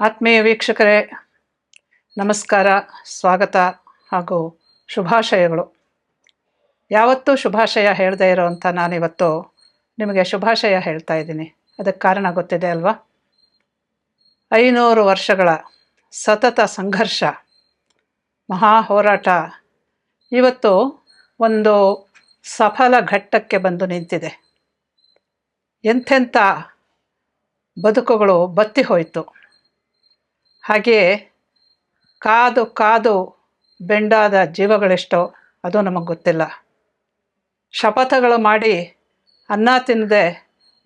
ಆತ್ಮೀಯ ವೀಕ್ಷಕರೇ, ನಮಸ್ಕಾರ, ಸ್ವಾಗತ ಹಾಗೂ ಶುಭಾಶಯಗಳು. ಯಾವತ್ತೂ ಶುಭಾಶಯ ಹೇಳದೇ ಇರೋವಂಥ ನಾನಿವತ್ತು ನಿಮಗೆ ಶುಭಾಶಯ ಹೇಳ್ತಾ ಇದ್ದೀನಿ. ಅದಕ್ಕೆ ಕಾರಣ ಗೊತ್ತಿದೆ ಅಲ್ವಾ? ಐನೂರು ವರ್ಷಗಳ ಸತತ ಸಂಘರ್ಷ, ಮಹಾ ಹೋರಾಟ, ಇವತ್ತು ಒಂದು ಸಫಲ ಘಟ್ಟಕ್ಕೆ ಬಂದು ನಿಂತಿದೆ. ಎಂಥೆಂಥ ಬದುಕುಗಳು ಬತ್ತಿ ಹೋಯಿತು. ಹಾಗೆಯೇ ಕಾದು ಕಾದು ಬೆಂಡಾದ ಜೀವಗಳೆಷ್ಟೋ ಅದು ನಮಗೆ ಗೊತ್ತಿಲ್ಲ. ಶಪಥಗಳು ಮಾಡಿ ಅನ್ನ ತಿನ್ನದೆ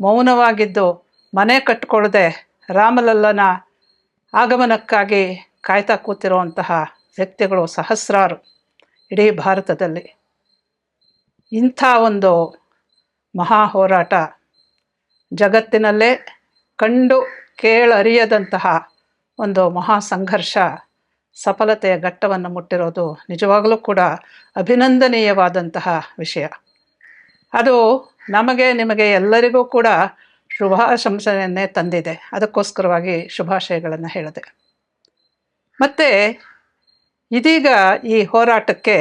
ಮೌನವಾಗಿದ್ದು ಮನೆ ಕಟ್ಕೊಳ್ಳದೆ ರಾಮಲಲ್ಲನ ಆಗಮನಕ್ಕಾಗಿ ಕಾಯ್ತಾ ಕೂತಿರುವಂತಹ ವ್ಯಕ್ತಿಗಳು ಸಹಸ್ರಾರು ಇಡೀ ಭಾರತದಲ್ಲಿ. ಇಂಥ ಒಂದು ಮಹಾ ಹೋರಾಟ ಜಗತ್ತಿನಲ್ಲೇ ಕಂಡು ಕೇಳರಿಯದಂತಹ ಒಂದು ಮಹಾ ಸಂಘರ್ಷ ಸಫಲತೆಯ ಘಟ್ಟವನ್ನು ಮುಟ್ಟಿರೋದು ನಿಜವಾಗಲೂ ಕೂಡ ಅಭಿನಂದನೀಯವಾದಂತಹ ವಿಷಯ. ಅದು ನಮಗೆ, ನಿಮಗೆ ಎಲ್ಲರಿಗೂ ಕೂಡ ಶುಭಾಶಂಸನೆಯನ್ನೇ ತಂದಿದೆ. ಅದಕ್ಕೋಸ್ಕರವಾಗಿ ಶುಭಾಶಯಗಳನ್ನು ಹೇಳಿದೆ. ಮತ್ತು ಇದೀಗ ಈ ಹೋರಾಟಕ್ಕೆ,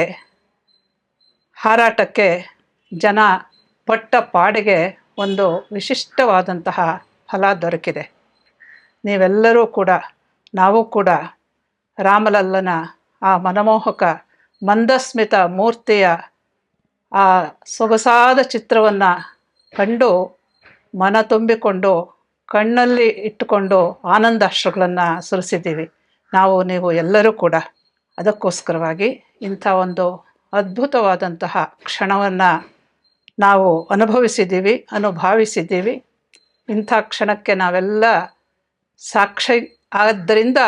ಹಾರಾಟಕ್ಕೆ ಜನ ಪಟ್ಟ ಪಾಡಿಗೆ ಒಂದು ವಿಶಿಷ್ಟವಾದಂತಹ ಫಲ ದೊರಕಿದೆ. ನೀವೆಲ್ಲರೂ ಕೂಡ ನಾವು ಕೂಡ ರಾಮಲಲ್ಲನ ಆ ಮನಮೋಹಕ ಮಂದಸ್ಮಿತ ಮೂರ್ತಿಯ ಆ ಸೊಗಸಾದ ಚಿತ್ರವನ್ನು ಕಂಡು ಮನ ತುಂಬಿಕೊಂಡು ಕಣ್ಣಲ್ಲಿ ಇಟ್ಟುಕೊಂಡು ಆನಂದಾಶ್ರುಗಳನ್ನು ಸುರಿಸಿದ್ದೀವಿ. ನಾವು, ನೀವು ಎಲ್ಲರೂ ಕೂಡ ಅದಕ್ಕೋಸ್ಕರವಾಗಿ ಇಂಥ ಒಂದು ಅದ್ಭುತವಾದಂತಹ ಕ್ಷಣವನ್ನು ನಾವು ಅನುಭವಿಸಿದ್ದೀವಿ, ಅನುಭಾವಿಸಿದ್ದೀವಿ. ಇಂಥ ಕ್ಷಣಕ್ಕೆ ನಾವೆಲ್ಲ ಸಾಕ್ಷಿ ಆದ್ದರಿಂದ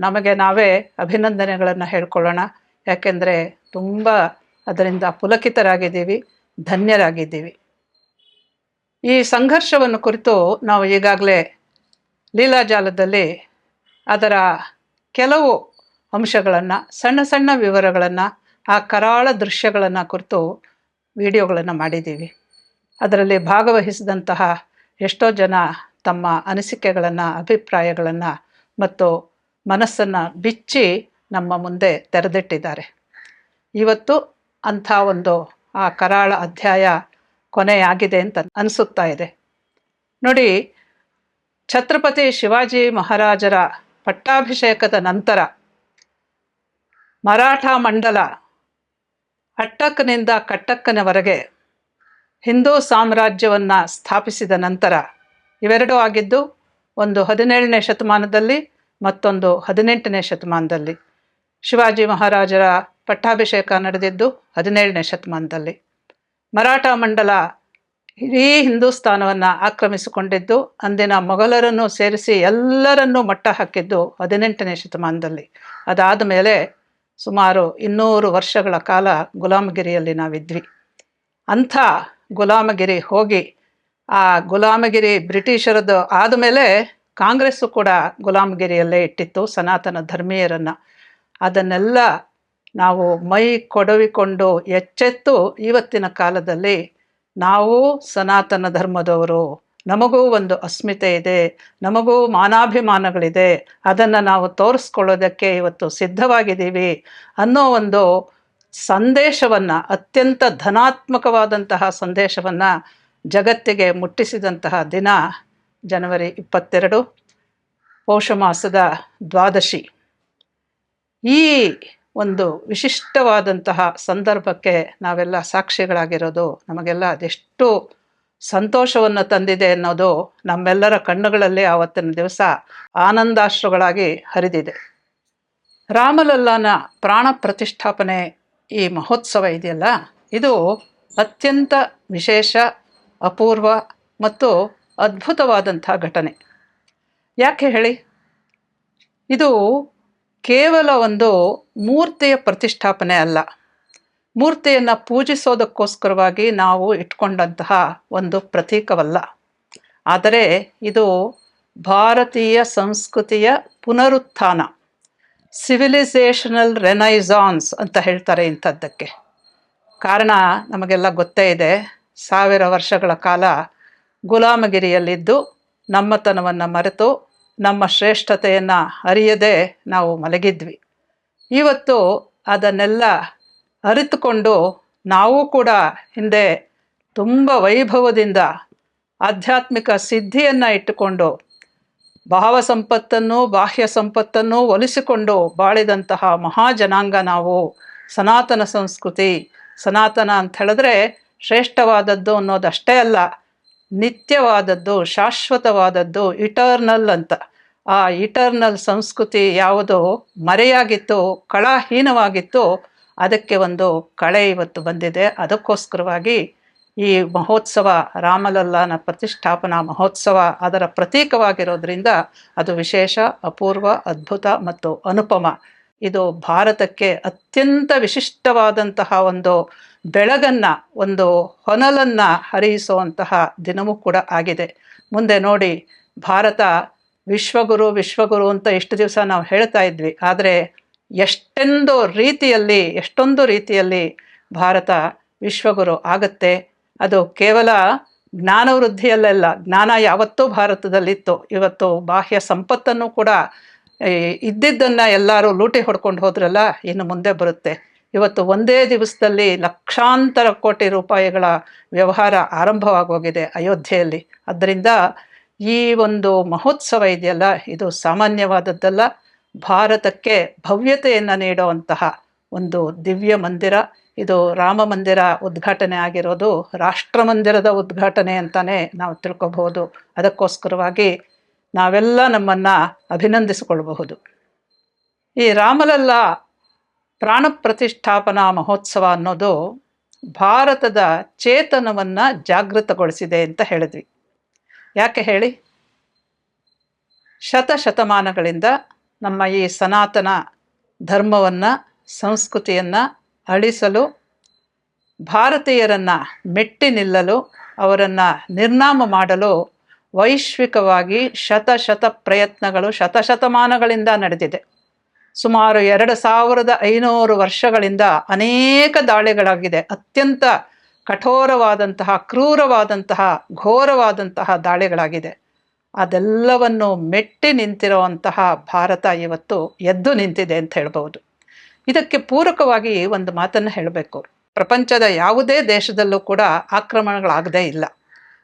ನಮಗೆ ನಾವೇ ಅಭಿನಂದನೆಗಳನ್ನು ಹೇಳ್ಕೊಳ್ಳೋಣ. ಯಾಕೆಂದರೆ ತುಂಬ ಅದರಿಂದ ಪುಲಕಿತರಾಗಿದ್ದೀವಿ, ಧನ್ಯರಾಗಿದ್ದೀವಿ. ಈ ಸಂಘರ್ಷವನ್ನು ಕುರಿತು ನಾವು ಈಗಾಗಲೇ ಲೀಲಾಜಾಲದಲ್ಲಿ ಅದರ ಕೆಲವು ಅಂಶಗಳನ್ನು, ಸಣ್ಣ ಸಣ್ಣ ವಿವರಗಳನ್ನು, ಆ ಕರಾಳ ದೃಶ್ಯಗಳನ್ನು ಕುರಿತು ವಿಡಿಯೋಗಳನ್ನು ಮಾಡಿದ್ದೀವಿ. ಅದರಲ್ಲಿ ಭಾಗವಹಿಸಿದಂತಹ ಎಷ್ಟೋ ಜನ ತಮ್ಮ ಅನಿಸಿಕೆಗಳನ್ನು, ಅಭಿಪ್ರಾಯಗಳನ್ನು ಮತ್ತು ಮನಸ್ಸನ್ನು ಬಿಚ್ಚಿ ನಮ್ಮ ಮುಂದೆ ತೆರೆದಿಟ್ಟಿದ್ದಾರೆ. ಇವತ್ತು ಅಂಥ ಒಂದು, ಆ ಕರಾಳ ಅಧ್ಯಾಯ ಕೊನೆಯಾಗಿದೆ ಅಂತ ಅನಿಸುತ್ತಾ ಇದೆ. ನೋಡಿ, ಛತ್ರಪತಿ ಶಿವಾಜಿ ಮಹಾರಾಜರ ಪಟ್ಟಾಭಿಷೇಕದ ನಂತರ ಮರಾಠ ಮಂಡಲ ಅಟ್ಟಕ್ಕನಿಂದ ಕಟ್ಟಕ್ಕನವರೆಗೆ ಹಿಂದೂ ಸಾಮ್ರಾಜ್ಯವನ್ನು ಸ್ಥಾಪಿಸಿದ ನಂತರ ಇವೆರಡೂ ಆಗಿದ್ದು ಒಂದು ಹದಿನೇಳನೇ ಶತಮಾನದಲ್ಲಿ, ಮತ್ತೊಂದು ಹದಿನೆಂಟನೇ ಶತಮಾನದಲ್ಲಿ. ಶಿವಾಜಿ ಮಹಾರಾಜರ ಪಟ್ಟಾಭಿಷೇಕ ನಡೆದಿದ್ದು ಹದಿನೇಳನೇ ಶತಮಾನದಲ್ಲಿ. ಮರಾಠ ಮಂಡಲ ಇಡೀ ಹಿಂದೂಸ್ತಾನವನ್ನು ಆಕ್ರಮಿಸಿಕೊಂಡಿದ್ದು, ಅಂದಿನ ಮೊಘಲರನ್ನು ಸೇರಿಸಿ ಎಲ್ಲರನ್ನೂ ಮಟ್ಟ ಹಾಕಿದ್ದು ಹದಿನೆಂಟನೇ ಶತಮಾನದಲ್ಲಿ. ಅದಾದ ಮೇಲೆ ಸುಮಾರು ಇನ್ನೂರು ವರ್ಷಗಳ ಕಾಲ ಗುಲಾಮಗಿರಿಯಲ್ಲಿ ನಾವಿದ್ವಿ. ಅಂಥ ಗುಲಾಮಗಿರಿ ಹೋಗಿ ಆ ಗುಲಾಮಗಿರಿ ಬ್ರಿಟಿಷರದ್ದು ಆದಮೇಲೆ ಕಾಂಗ್ರೆಸ್ಸು ಕೂಡ ಗುಲಾಮಗಿರಿಯಲ್ಲೇ ಇಟ್ಟಿತ್ತು, ಸನಾತನ ಧರ್ಮೀಯರನ್ನು. ಅದನ್ನೆಲ್ಲ ನಾವು ಮೈ ಕೊಡವಿಕೊಂಡು ಎಚ್ಚೆತ್ತು ಇವತ್ತಿನ ಕಾಲದಲ್ಲಿ ನಾವು ಸನಾತನ ಧರ್ಮದವರು. ನಮಗೂ ಒಂದು ಅಸ್ಮಿತೆ ಇದೆ, ನಮಗೂ ಮಾನಾಭಿಮಾನಗಳಿದೆ. ಅದನ್ನು ನಾವು ತೋರಿಸ್ಕೊಳ್ಳೋದಕ್ಕೆ ಇವತ್ತು ಸಿದ್ಧವಾಗಿದ್ದೀವಿ ಅನ್ನೋ ಒಂದು ಸಂದೇಶವನ್ನು, ಅತ್ಯಂತ ಧನಾತ್ಮಕವಾದಂತಹ ಸಂದೇಶವನ್ನು ಜಗತ್ತಿಗೆ ಮುಟ್ಟಿಸಿದಂತಹ ದಿನ ಜನವರಿ ಇಪ್ಪತ್ತೆರಡು, ಪೌಷ ಮಾಸದ ದ್ವಾದಶಿ. ಈ ಒಂದು ವಿಶಿಷ್ಟವಾದಂತಹ ಸಂದರ್ಭಕ್ಕೆ ನಾವೆಲ್ಲ ಸಾಕ್ಷಿಗಳಾಗಿರೋದು, ನಮಗೆಲ್ಲ ಅದೆಷ್ಟು ಸಂತೋಷವನ್ನು ತಂದಿದೆ ಅನ್ನೋದು ನಮ್ಮೆಲ್ಲರ ಕಣ್ಣುಗಳಲ್ಲಿ ಆವತ್ತಿನ ದಿವಸ ಆನಂದಾಶ್ರುಗಳಾಗಿ ಹರಿದಿದೆ. ರಾಮಲಲ್ಲನ ಪ್ರಾಣ ಪ್ರತಿಷ್ಠಾಪನೆ ಈ ಮಹೋತ್ಸವ ಇದೆಯಲ್ಲ? ಇದು ಅತ್ಯಂತ ವಿಶೇಷ ಅಪೂರ್ವ ಮತ್ತು ಅದ್ಭುತವಾದಂಥ ಘಟನೆ. ಯಾಕೆ ಹೇಳಿ? ಇದು ಕೇವಲ ಒಂದು ಮೂರ್ತಿಯ ಪ್ರತಿಷ್ಠಾಪನೆ ಅಲ್ಲ. ಮೂರ್ತಿಯನ್ನು ಪೂಜಿಸೋದಕ್ಕೋಸ್ಕರವಾಗಿ ನಾವು ಇಟ್ಕೊಂಡಂತಹ ಒಂದು ಪ್ರತೀಕವಲ್ಲ. ಆದರೆ ಇದು ಭಾರತೀಯ ಸಂಸ್ಕೃತಿಯ ಪುನರುತ್ಥಾನ ಸಿವಿಲೈಸೇಷನಲ್ ರೆನೈಸಾನ್ಸ್ ಅಂತ ಹೇಳ್ತಾರೆ ಇಂಥದ್ದಕ್ಕೆ. ಕಾರಣ ನಮಗೆಲ್ಲ ಗೊತ್ತೇ ಇದೆ. ಸಾವಿರ ವರ್ಷಗಳ ಕಾಲ ಗುಲಾಮಗಿರಿಯಲ್ಲಿದ್ದು ನಮ್ಮತನವನ್ನು ಮರೆತು ನಮ್ಮ ಶ್ರೇಷ್ಠತೆಯನ್ನು ಅರಿಯದೆ ನಾವು ಮಲಗಿದ್ವಿ. ಇವತ್ತು ಅದನ್ನೆಲ್ಲ ಅರಿತುಕೊಂಡು ನಾವು ಕೂಡ ಹಿಂದೆ ತುಂಬ ವೈಭವದಿಂದ ಆಧ್ಯಾತ್ಮಿಕ ಸಿದ್ಧಿಯನ್ನು ಇಟ್ಟುಕೊಂಡು ಭಾವ ಸಂಪತ್ತನ್ನು ಬಾಹ್ಯ ಸಂಪತ್ತನ್ನು ಒಲಿಸಿಕೊಂಡು ಬಾಳಿದಂತಹ ಮಹಾಜನಾಂಗ ನಾವು ಸನಾತನ ಸಂಸ್ಕೃತಿ, ಸನಾತನ ಅಂತ ಹೇಳಿದ್ರೆ ಶ್ರೇಷ್ಠವಾದದ್ದು ಅನ್ನೋದಷ್ಟೇ ಅಲ್ಲ, ನಿತ್ಯವಾದದ್ದು, ಶಾಶ್ವತವಾದದ್ದು ಇಟರ್ನಲ್ ಅಂತ. ಆ ಇಟರ್ನಲ್ ಸಂಸ್ಕೃತಿ ಯಾವುದು ಮರೆಯಾಗಿತ್ತು, ಕಳಾಹೀನವಾಗಿತ್ತು, ಅದಕ್ಕೆ ಒಂದು ಕಳೆ ಇವತ್ತು ಬಂದಿದೆ. ಅದಕ್ಕೋಸ್ಕರವಾಗಿ ಈ ಮಹೋತ್ಸವ, ರಾಮಲಲ್ಲಾನ ಪ್ರತಿಷ್ಠಾಪನಾ ಮಹೋತ್ಸವ ಅದರ ಪ್ರತೀಕವಾಗಿರೋದ್ರಿಂದ ಅದು ವಿಶೇಷ, ಅಪೂರ್ವ, ಅದ್ಭುತ ಮತ್ತು ಅನುಪಮ. ಇದು ಭಾರತಕ್ಕೆ ಅತ್ಯಂತ ವಿಶಿಷ್ಟವಾದಂತಹ ಒಂದು ಬೆಳಗನ್ನು, ಒಂದು ಹೊನಲನ್ನು ಹರಿಯಿಸುವಂತಹ ದಿನವೂ ಕೂಡ ಆಗಿದೆ. ಮುಂದೆ ನೋಡಿ, ಭಾರತ ವಿಶ್ವಗುರು ವಿಶ್ವಗುರು ಅಂತ ಎಷ್ಟು ದಿವಸ ನಾವು ಹೇಳ್ತಾ ಇದ್ವಿ, ಆದರೆ ಎಷ್ಟೆಂದು ರೀತಿಯಲ್ಲಿ, ಎಷ್ಟೊಂದು ರೀತಿಯಲ್ಲಿ ಭಾರತ ವಿಶ್ವಗುರು ಆಗತ್ತೆ. ಅದು ಕೇವಲ ಜ್ಞಾನ ವೃದ್ಧಿಯಲ್ಲೆಲ್ಲ ಜ್ಞಾನ ಯಾವತ್ತೂ ಭಾರತದಲ್ಲಿತ್ತು. ಇವತ್ತು ಬಾಹ್ಯ ಸಂಪತ್ತನ್ನು ಕೂಡ ಇದ್ದಿದ್ದನ್ನು ಎಲ್ಲರೂ ಲೂಟಿ ಹೊಡ್ಕೊಂಡು ಹೋದ್ರಲ್ಲ, ಇನ್ನು ಮುಂದೆ ಬರುತ್ತೆ. ಇವತ್ತು ಒಂದೇ ದಿವಸದಲ್ಲಿ ಲಕ್ಷಾಂತರ ಕೋಟಿ ರೂಪಾಯಿಗಳ ವ್ಯವಹಾರ ಆರಂಭವಾಗೋಗಿದೆ ಅಯೋಧ್ಯೆಯಲ್ಲಿ. ಅದರಿಂದ ಈ ಒಂದು ಮಹೋತ್ಸವ ಇದೆಯಲ್ಲ, ಇದು ಸಾಮಾನ್ಯವಾದದ್ದಲ್ಲ. ಭಾರತಕ್ಕೆ ಭವ್ಯತೆಯನ್ನು ನೀಡುವಂತಹ ಒಂದು ದಿವ್ಯ ಮಂದಿರ. ಇದು ರಾಮ ಮಂದಿರ ಉದ್ಘಾಟನೆ ಆಗಿರೋದು ರಾಷ್ಟ್ರ ಮಂದಿರದ ಉದ್ಘಾಟನೆ ಅಂತಲೇ ನಾವು ತಿಳ್ಕೊಬಹುದು. ಅದಕ್ಕೋಸ್ಕರವಾಗಿ ನಾವೆಲ್ಲ ನಮ್ಮನ್ನು ಅಭಿನಂದಿಸಿಕೊಳ್ಬಹುದು. ಈ ರಾಮಲಲ್ಲ ಪ್ರಾಣ ಪ್ರತಿಷ್ಠಾಪನಾ ಮಹೋತ್ಸವ ಅನ್ನೋದು ಭಾರತದ ಚೇತನವನ್ನು ಜಾಗೃತಗೊಳಿಸಿದೆ ಅಂತ ಹೇಳಿದ್ವಿ. ಯಾಕೆ ಹೇಳಿ? ಶತಶತಮಾನಗಳಿಂದ ನಮ್ಮ ಈ ಸನಾತನ ಧರ್ಮವನ್ನು, ಸಂಸ್ಕೃತಿಯನ್ನು ಅಳಿಸಲು, ಭಾರತೀಯರನ್ನು ಮೆಟ್ಟಿ ನಿಲ್ಲಲು, ಅವರನ್ನು ನಿರ್ನಾಮ ಮಾಡಲು ವೈಶ್ವಿಕವಾಗಿ ಶತಶತ ಪ್ರಯತ್ನಗಳು ಶತಶತಮಾನಗಳಿಂದ ನಡೆದಿದೆ. ಸುಮಾರು ಎರಡು ಸಾವಿರದ ಐನೂರು ವರ್ಷಗಳಿಂದ ಅನೇಕ ದಾಳಿಗಳಾಗಿದೆ. ಅತ್ಯಂತ ಕಠೋರವಾದಂತಹ, ಕ್ರೂರವಾದಂತಹ, ಘೋರವಾದಂತಹ ದಾಳಿಗಳಾಗಿದೆ. ಅದೆಲ್ಲವನ್ನು ಮೆಟ್ಟಿ ನಿಂತಿರುವಂತಹ ಭಾರತ ಇವತ್ತು ಎದ್ದು ನಿಂತಿದೆ ಅಂತ ಹೇಳ್ಬೋದು ಇದಕ್ಕೆ ಪೂರಕವಾಗಿ ಒಂದು ಮಾತನ್ನು ಹೇಳಬೇಕು. ಪ್ರಪಂಚದ ಯಾವುದೇ ದೇಶದಲ್ಲೂ ಕೂಡ ಆಕ್ರಮಣಗಳಾಗದೇ ಇಲ್ಲ.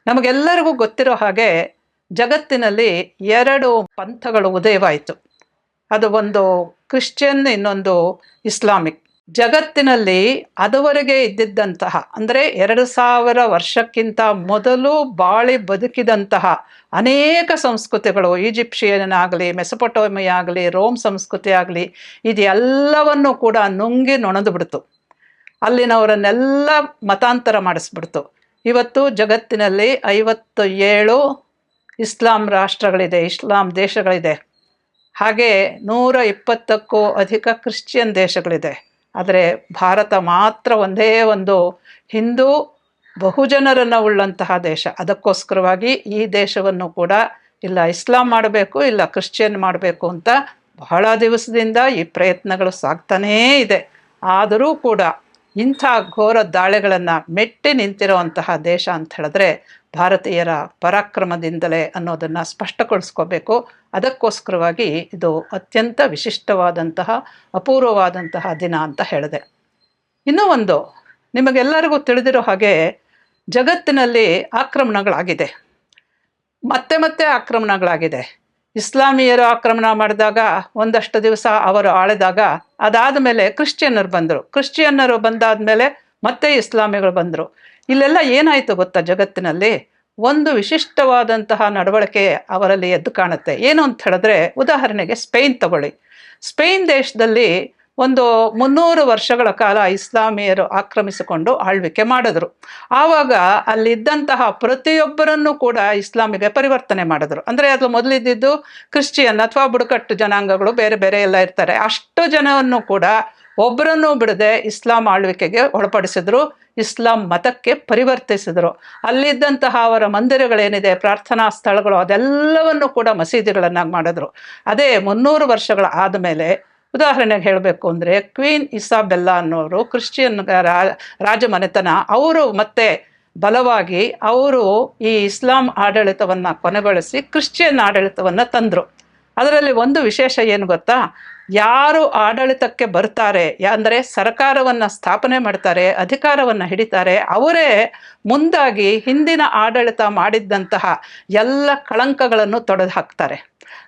ನಮಗೆಲ್ಲರಿಗೂ ಗೊತ್ತಿರೋ ಹಾಗೆ ಜಗತ್ತಿನಲ್ಲಿ ಎರಡು ಪಂಥಗಳು ಉದಯವಾಯಿತು. ಅದು ಒಂದು ಕ್ರಿಶ್ಚಿಯನ್, ಇನ್ನೊಂದು ಇಸ್ಲಾಮಿಕ್. ಜಗತ್ತಿನಲ್ಲಿ ಅದುವರೆಗೆ ಇದ್ದಿದ್ದಂತಹ, ಅಂದರೆ ಎರಡು ಸಾವಿರ ವರ್ಷಕ್ಕಿಂತ ಮೊದಲು ಬಾಳಿ ಬದುಕಿದಂತಹ ಅನೇಕ ಸಂಸ್ಕೃತಿಗಳು ಈಜಿಪ್ಷಿಯನ್ ಆಗಲಿ ಮೆಸಪೊಟೋಮಿ ಆಗಲಿ ರೋಮ್ ಸಂಸ್ಕೃತಿ ಆಗಲಿ, ಇದೆಲ್ಲವನ್ನು ಕೂಡ ನುಂಗಿ ನೊಣದು ಬಿಡ್ತು. ಅಲ್ಲಿನವರನ್ನೆಲ್ಲ ಮತಾಂತರ ಮಾಡಿಸ್ಬಿಡ್ತು. ಇವತ್ತು ಜಗತ್ತಿನಲ್ಲಿ ಐವತ್ತು ಏಳು ಇಸ್ಲಾಂ ರಾಷ್ಟ್ರಗಳಿದೆ, ಇಸ್ಲಾಂ ದೇಶಗಳಿದೆ. ಹಾಗೆ ನೂರ ಇಪ್ಪತ್ತಕ್ಕೂ ಅಧಿಕ ಕ್ರಿಶ್ಚಿಯನ್ ದೇಶಗಳಿದೆ. ಆದರೆ ಭಾರತ ಮಾತ್ರ ಒಂದೇ ಒಂದು ಹಿಂದೂ ಬಹುಜನರನ್ನು ಉಳ್ಳಂತಹ ದೇಶ. ಅದಕ್ಕೋಸ್ಕರವಾಗಿ ಈ ದೇಶವನ್ನು ಕೂಡ ಇಲ್ಲ ಇಸ್ಲಾಂ ಮಾಡಬೇಕು, ಇಲ್ಲ ಕ್ರಿಶ್ಚಿಯನ್ ಮಾಡಬೇಕು ಅಂತ ಬಹಳ ದಿವಸದಿಂದ ಈ ಪ್ರಯತ್ನಗಳು ಸಾಗ್ತಾನೇ ಇದೆ. ಆದರೂ ಕೂಡ ಇಂಥ ಘೋರ ದಾಳಿಗಳನ್ನು ಮೆಟ್ಟಿ ನಿಂತಿರುವಂತಹ ದೇಶ ಅಂತ ಹೇಳಿದ್ರೆ ಭಾರತೀಯರ ಪರಾಕ್ರಮದಿಂದಲೇ ಅನ್ನೋದನ್ನು ಸ್ಪಷ್ಟಗೊಳಿಸ್ಕೋಬೇಕು. ಅದಕ್ಕೋಸ್ಕರವಾಗಿ ಇದು ಅತ್ಯಂತ ವಿಶಿಷ್ಟವಾದಂತಹ, ಅಪೂರ್ವವಾದಂತಹ ದಿನ ಅಂತ ಹೇಳಿದೆ. ಇನ್ನೂ ಒಂದು, ನಿಮಗೆಲ್ಲರಿಗೂ ತಿಳಿದಿರೋ ಹಾಗೆ ಜಗತ್ತಿನಲ್ಲಿ ಆಕ್ರಮಣಗಳಾಗಿದೆ. ಮತ್ತೆ ಮತ್ತೆ ಆಕ್ರಮಣಗಳಾಗಿದೆ. ಇಸ್ಲಾಮಿಯರು ಆಕ್ರಮಣ ಮಾಡಿದಾಗ ಒಂದಷ್ಟು ದಿವಸ ಅವರು ಆಳಿದಾಗ ಅದಾದ ಮೇಲೆ ಕ್ರಿಶ್ಚಿಯನ್ನರು ಬಂದರು. ಕ್ರಿಶ್ಚಿಯನ್ನರು ಬಂದಾದ ಮೇಲೆ ಮತ್ತೆ ಇಸ್ಲಾಮಿಗಳು ಬಂದರು. ಇಲ್ಲೆಲ್ಲ ಏನಾಯಿತು ಗೊತ್ತಾ ಜಗತ್ತಿನಲ್ಲಿ? ಒಂದು ವಿಶಿಷ್ಟವಾದಂತಹ ನಡವಳಿಕೆ ಅವರಲ್ಲಿ ಎದ್ದು ಕಾಣುತ್ತೆ. ಏನು ಅಂತ ಹೇಳಿದ್ರೆ, ಉದಾಹರಣೆಗೆ ಸ್ಪೇನ್ ತಗೊಳ್ಳಿ. ಸ್ಪೇನ್ ದೇಶದಲ್ಲಿ ಒಂದು ಮುನ್ನೂರು ವರ್ಷಗಳ ಕಾಲ ಇಸ್ಲಾಮಿಯರು ಆಕ್ರಮಿಸಿಕೊಂಡು ಆಳ್ವಿಕೆ ಮಾಡಿದ್ರು. ಆವಾಗ ಅಲ್ಲಿದ್ದಂತಹ ಪ್ರತಿಯೊಬ್ಬರನ್ನು ಕೂಡ ಇಸ್ಲಾಮಿಗೆ ಪರಿವರ್ತನೆ ಮಾಡಿದ್ರು. ಅಂದರೆ ಅದು ಮೊದಲಿದ್ದಿದ್ದು ಕ್ರಿಶ್ಚಿಯನ್ ಅಥವಾ ಬುಡಕಟ್ಟು ಜನಾಂಗಗಳು ಬೇರೆ ಬೇರೆ ಎಲ್ಲ ಇರ್ತಾರೆ. ಅಷ್ಟು ಜನವನ್ನು ಕೂಡ ಒಬ್ಬರನ್ನು ಬಿಡದೆ ಇಸ್ಲಾಂ ಆಳ್ವಿಕೆಗೆ ಒಳಪಡಿಸಿದ್ರು, ಇಸ್ಲಾಂ ಮತಕ್ಕೆ ಪರಿವರ್ತಿಸಿದರು. ಅಲ್ಲಿದ್ದಂತಹ ಅವರ ಮಂದಿರಗಳೇನಿದೆ, ಪ್ರಾರ್ಥನಾ ಸ್ಥಳಗಳು, ಅದೆಲ್ಲವನ್ನು ಕೂಡ ಮಸೀದಿಗಳನ್ನಾಗಿ ಮಾಡಿದ್ರು. ಅದೇ ಮುನ್ನೂರು ವರ್ಷಗಳ ಆದಮೇಲೆ ಉದಾಹರಣೆಗೆ ಹೇಳಬೇಕು ಅಂದರೆ ಕ್ವೀನ್ ಇಸಾಬೆಲ್ಲಾ ಅನ್ನೋರು ಕ್ರಿಶ್ಚಿಯನ್ ರಾಜಮನೆತನ, ಅವರು ಮತ್ತೆ ಬಲವಾಗಿ ಅವರು ಈ ಇಸ್ಲಾಂ ಆಡಳಿತವನ್ನು ಕೊನೆಗೊಳಿಸಿ ಕ್ರಿಶ್ಚಿಯನ್ ಆಡಳಿತವನ್ನು ತಂದರು. ಅದರಲ್ಲಿ ಒಂದು ವಿಶೇಷ ಏನು ಗೊತ್ತಾ? ಯಾರು ಆಡಳಿತಕ್ಕೆ ಬರ್ತಾರೆ ಅಂದರೆ ಸರ್ಕಾರವನ್ನು ಸ್ಥಾಪನೆ ಮಾಡ್ತಾರೆ, ಅಧಿಕಾರವನ್ನು ಹಿಡಿತಾರೆ, ಅವರೇ ಮುಂದಾಗಿ ಹಿಂದಿನ ಆಡಳಿತ ಮಾಡಿದ್ದಂತಹ ಎಲ್ಲ ಕಳಂಕಗಳನ್ನು ತೊಡೆದು ಹಾಕ್ತಾರೆ.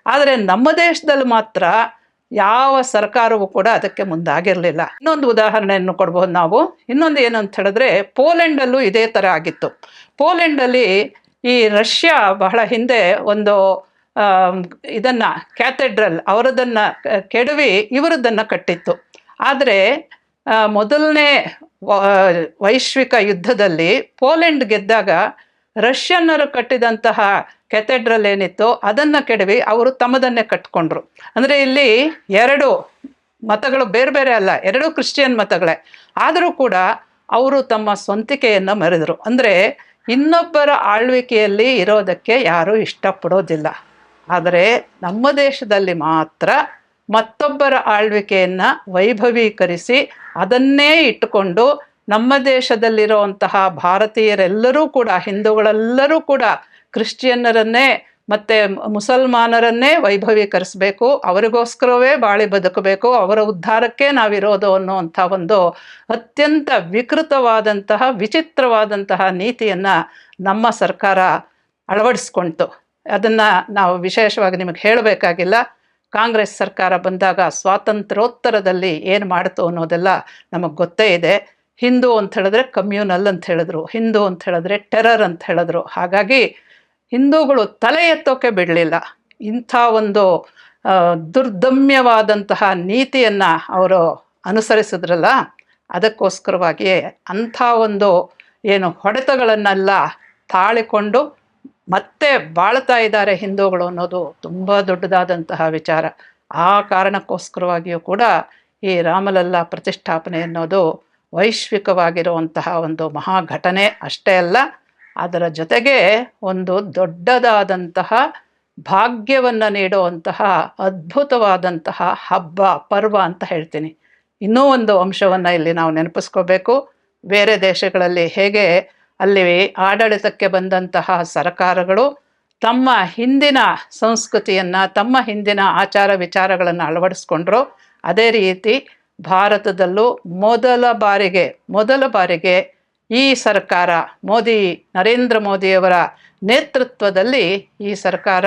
ಆದರೆ ನಮ್ಮ ದೇಶದಲ್ಲಿ ಮಾತ್ರ ಯಾವ ಸರ್ಕಾರವೂ ಕೂಡ ಅದಕ್ಕೆ ಮುಂದಾಗಿರಲಿಲ್ಲ. ಇನ್ನೊಂದು ಉದಾಹರಣೆಯನ್ನು ಕೊಡ್ಬೋದು ನಾವು. ಇನ್ನೊಂದು ಏನು ಅಂತ ಹೇಳಿದ್ರೆ ಪೋಲೆಂಡಲ್ಲೂ ಇದೇ ಥರ ಆಗಿತ್ತು. ಪೋಲೆಂಡಲ್ಲಿ ಈ ರಷ್ಯಾ ಬಹಳ ಹಿಂದೆ ಒಂದು ಇದನ್ನು ಕ್ಯಾಥೆಡ್ರಲ್ ಅವರದನ್ನು ಕೆಡವಿ ಇವರದನ್ನು ಕಟ್ಟಿತ್ತು. ಆದರೆ ಮೊದಲನೇ ವೈಶ್ವಿಕ ಯುದ್ಧದಲ್ಲಿ ಪೋಲೆಂಡ್ ಗೆದ್ದಾಗ ರಷ್ಯನ್ನರು ಕಟ್ಟಿದಂತಹ ಕೆಥೆಡ್ರಲ್ ಏನಿತ್ತು ಅದನ್ನು ಕೆಡವಿ ಅವರು ತಮ್ಮದನ್ನೇ ಕಟ್ಕೊಂಡ್ರು. ಅಂದರೆ ಇಲ್ಲಿ ಎರಡು ಮತಗಳು ಬೇರೆ ಬೇರೆ ಅಲ್ಲ, ಎರಡೂ ಕ್ರಿಶ್ಚಿಯನ್ ಮತಗಳೇ. ಆದರೂ ಕೂಡ ಅವರು ತಮ್ಮ ಸ್ವಂತಿಕೆಯನ್ನು ಮರೆದರು. ಅಂದರೆ ಇನ್ನೊಬ್ಬರ ಆಳ್ವಿಕೆಯಲ್ಲಿ ಇರೋದಕ್ಕೆ ಯಾರೂ ಇಷ್ಟಪಡೋದಿಲ್ಲ. ಆದರೆ ನಮ್ಮ ದೇಶದಲ್ಲಿ ಮಾತ್ರ ಮತ್ತೊಬ್ಬರ ಆಳ್ವಿಕೆಯನ್ನು ವೈಭವೀಕರಿಸಿ ಅದನ್ನೇ ಇಟ್ಟುಕೊಂಡು ನಮ್ಮ ದೇಶದಲ್ಲಿರುವಂತಹ ಭಾರತೀಯರೆಲ್ಲರೂ ಕೂಡ, ಹಿಂದೂಗಳೆಲ್ಲರೂ ಕೂಡ ಕ್ರಿಶ್ಚಿಯನ್ನರನ್ನೇ ಮತ್ತು ಮುಸಲ್ಮಾನರನ್ನೇ ವೈಭವೀಕರಿಸಬೇಕು, ಅವರಿಗೋಸ್ಕರವೇ ಬಾಳಿ ಬದುಕಬೇಕು, ಅವರ ಉದ್ಧಾರಕ್ಕೆ ನಾವಿರೋದು ಅನ್ನುವಂಥ ಒಂದು ಅತ್ಯಂತ ವಿಕೃತವಾದಂತಹ, ವಿಚಿತ್ರವಾದಂತಹ ನೀತಿಯನ್ನು ನಮ್ಮ ಸರ್ಕಾರ ಅಳವಡಿಸ್ಕೊಳ್ತು ಅದನ್ನು ನಾವು ವಿಶೇಷವಾಗಿ ನಿಮಗೆ ಹೇಳಬೇಕಾಗಿಲ್ಲ. ಕಾಂಗ್ರೆಸ್ ಸರ್ಕಾರ ಬಂದಾಗ ಸ್ವಾತಂತ್ರ್ಯೋತ್ತರದಲ್ಲಿ ಏನು ಮಾಡಿತು ಅನ್ನೋದೆಲ್ಲ ನಮಗೆ ಗೊತ್ತೇ ಇದೆ. ಹಿಂದೂ ಅಂತ ಹೇಳಿದ್ರೆ ಕಮ್ಯೂನಲ್ ಅಂತ ಹೇಳಿದ್ರು, ಹಿಂದೂ ಅಂತ ಹೇಳಿದ್ರೆ ಟೆರರ್ ಅಂತ ಹೇಳಿದ್ರು. ಹಾಗಾಗಿ ಹಿಂದೂಗಳು ತಲೆ ಎತ್ತೋಕೆ ಬಿಡಲಿಲ್ಲ. ಇಂಥ ಒಂದು ದುರ್ದಮ್ಯವಾದಂತಹ ನೀತಿಯನ್ನು ಅವರು ಅನುಸರಿಸಿದ್ರಲ್ಲ, ಅದಕ್ಕೋಸ್ಕರವಾಗಿಯೇ ಅಂಥ ಒಂದು ಏನು ಹೊಡೆತಗಳನ್ನೆಲ್ಲ ತಾಳಿಕೊಂಡು ಮತ್ತೆ ಬಾಳ್ತಾ ಇದ್ದಾರೆ ಹಿಂದೂಗಳು ಅನ್ನೋದು ತುಂಬ ದೊಡ್ಡದಾದಂತಹ ವಿಚಾರ. ಆ ಕಾರಣಕ್ಕೋಸ್ಕರವಾಗಿಯೂ ಕೂಡ ಈ ರಾಮಲಲ್ಲ ಪ್ರತಿಷ್ಠಾಪನೆ ಅನ್ನೋದು ವೈಶ್ವಿಕವಾಗಿರುವಂತಹ ಒಂದು ಮಹಾ ಘಟನೆ ಅಷ್ಟೇ ಅಲ್ಲ, ಅದರ ಜೊತೆಗೆ ಒಂದು ದೊಡ್ಡದಾದಂತಹ ಭಾಗ್ಯವನ್ನು ನೀಡುವಂತಹ ಅದ್ಭುತವಾದಂತಹ ಹಬ್ಬ, ಪರ್ವ ಅಂತ ಹೇಳ್ತೀನಿ. ಇನ್ನೂ ಒಂದು ಅಂಶವನ್ನು ಇಲ್ಲಿ ನಾವು ನೆನಪಿಸ್ಕೋಬೇಕು. ಬೇರೆ ದೇಶಗಳಲ್ಲಿ ಹೇಗೆ ಅಲ್ಲಿ ಆಡಳಿತಕ್ಕೆ ಬಂದಂತಹ ಸರಕಾರಗಳು ತಮ್ಮ ಹಿಂದಿನ ಸಂಸ್ಕೃತಿಯನ್ನು, ತಮ್ಮ ಹಿಂದಿನ ಆಚಾರ ವಿಚಾರಗಳನ್ನು ಅಳವಡಿಸ್ಕೊಂಡ್ರು. ಅದೇ ರೀತಿ ಭಾರತದಲ್ಲೂ ಮೊದಲ ಬಾರಿಗೆ ಮೊದಲ ಬಾರಿಗೆ ಈ ಸರ್ಕಾರ, ಮೋದಿ, ನರೇಂದ್ರ ಮೋದಿಯವರ ನೇತೃತ್ವದಲ್ಲಿ ಈ ಸರ್ಕಾರ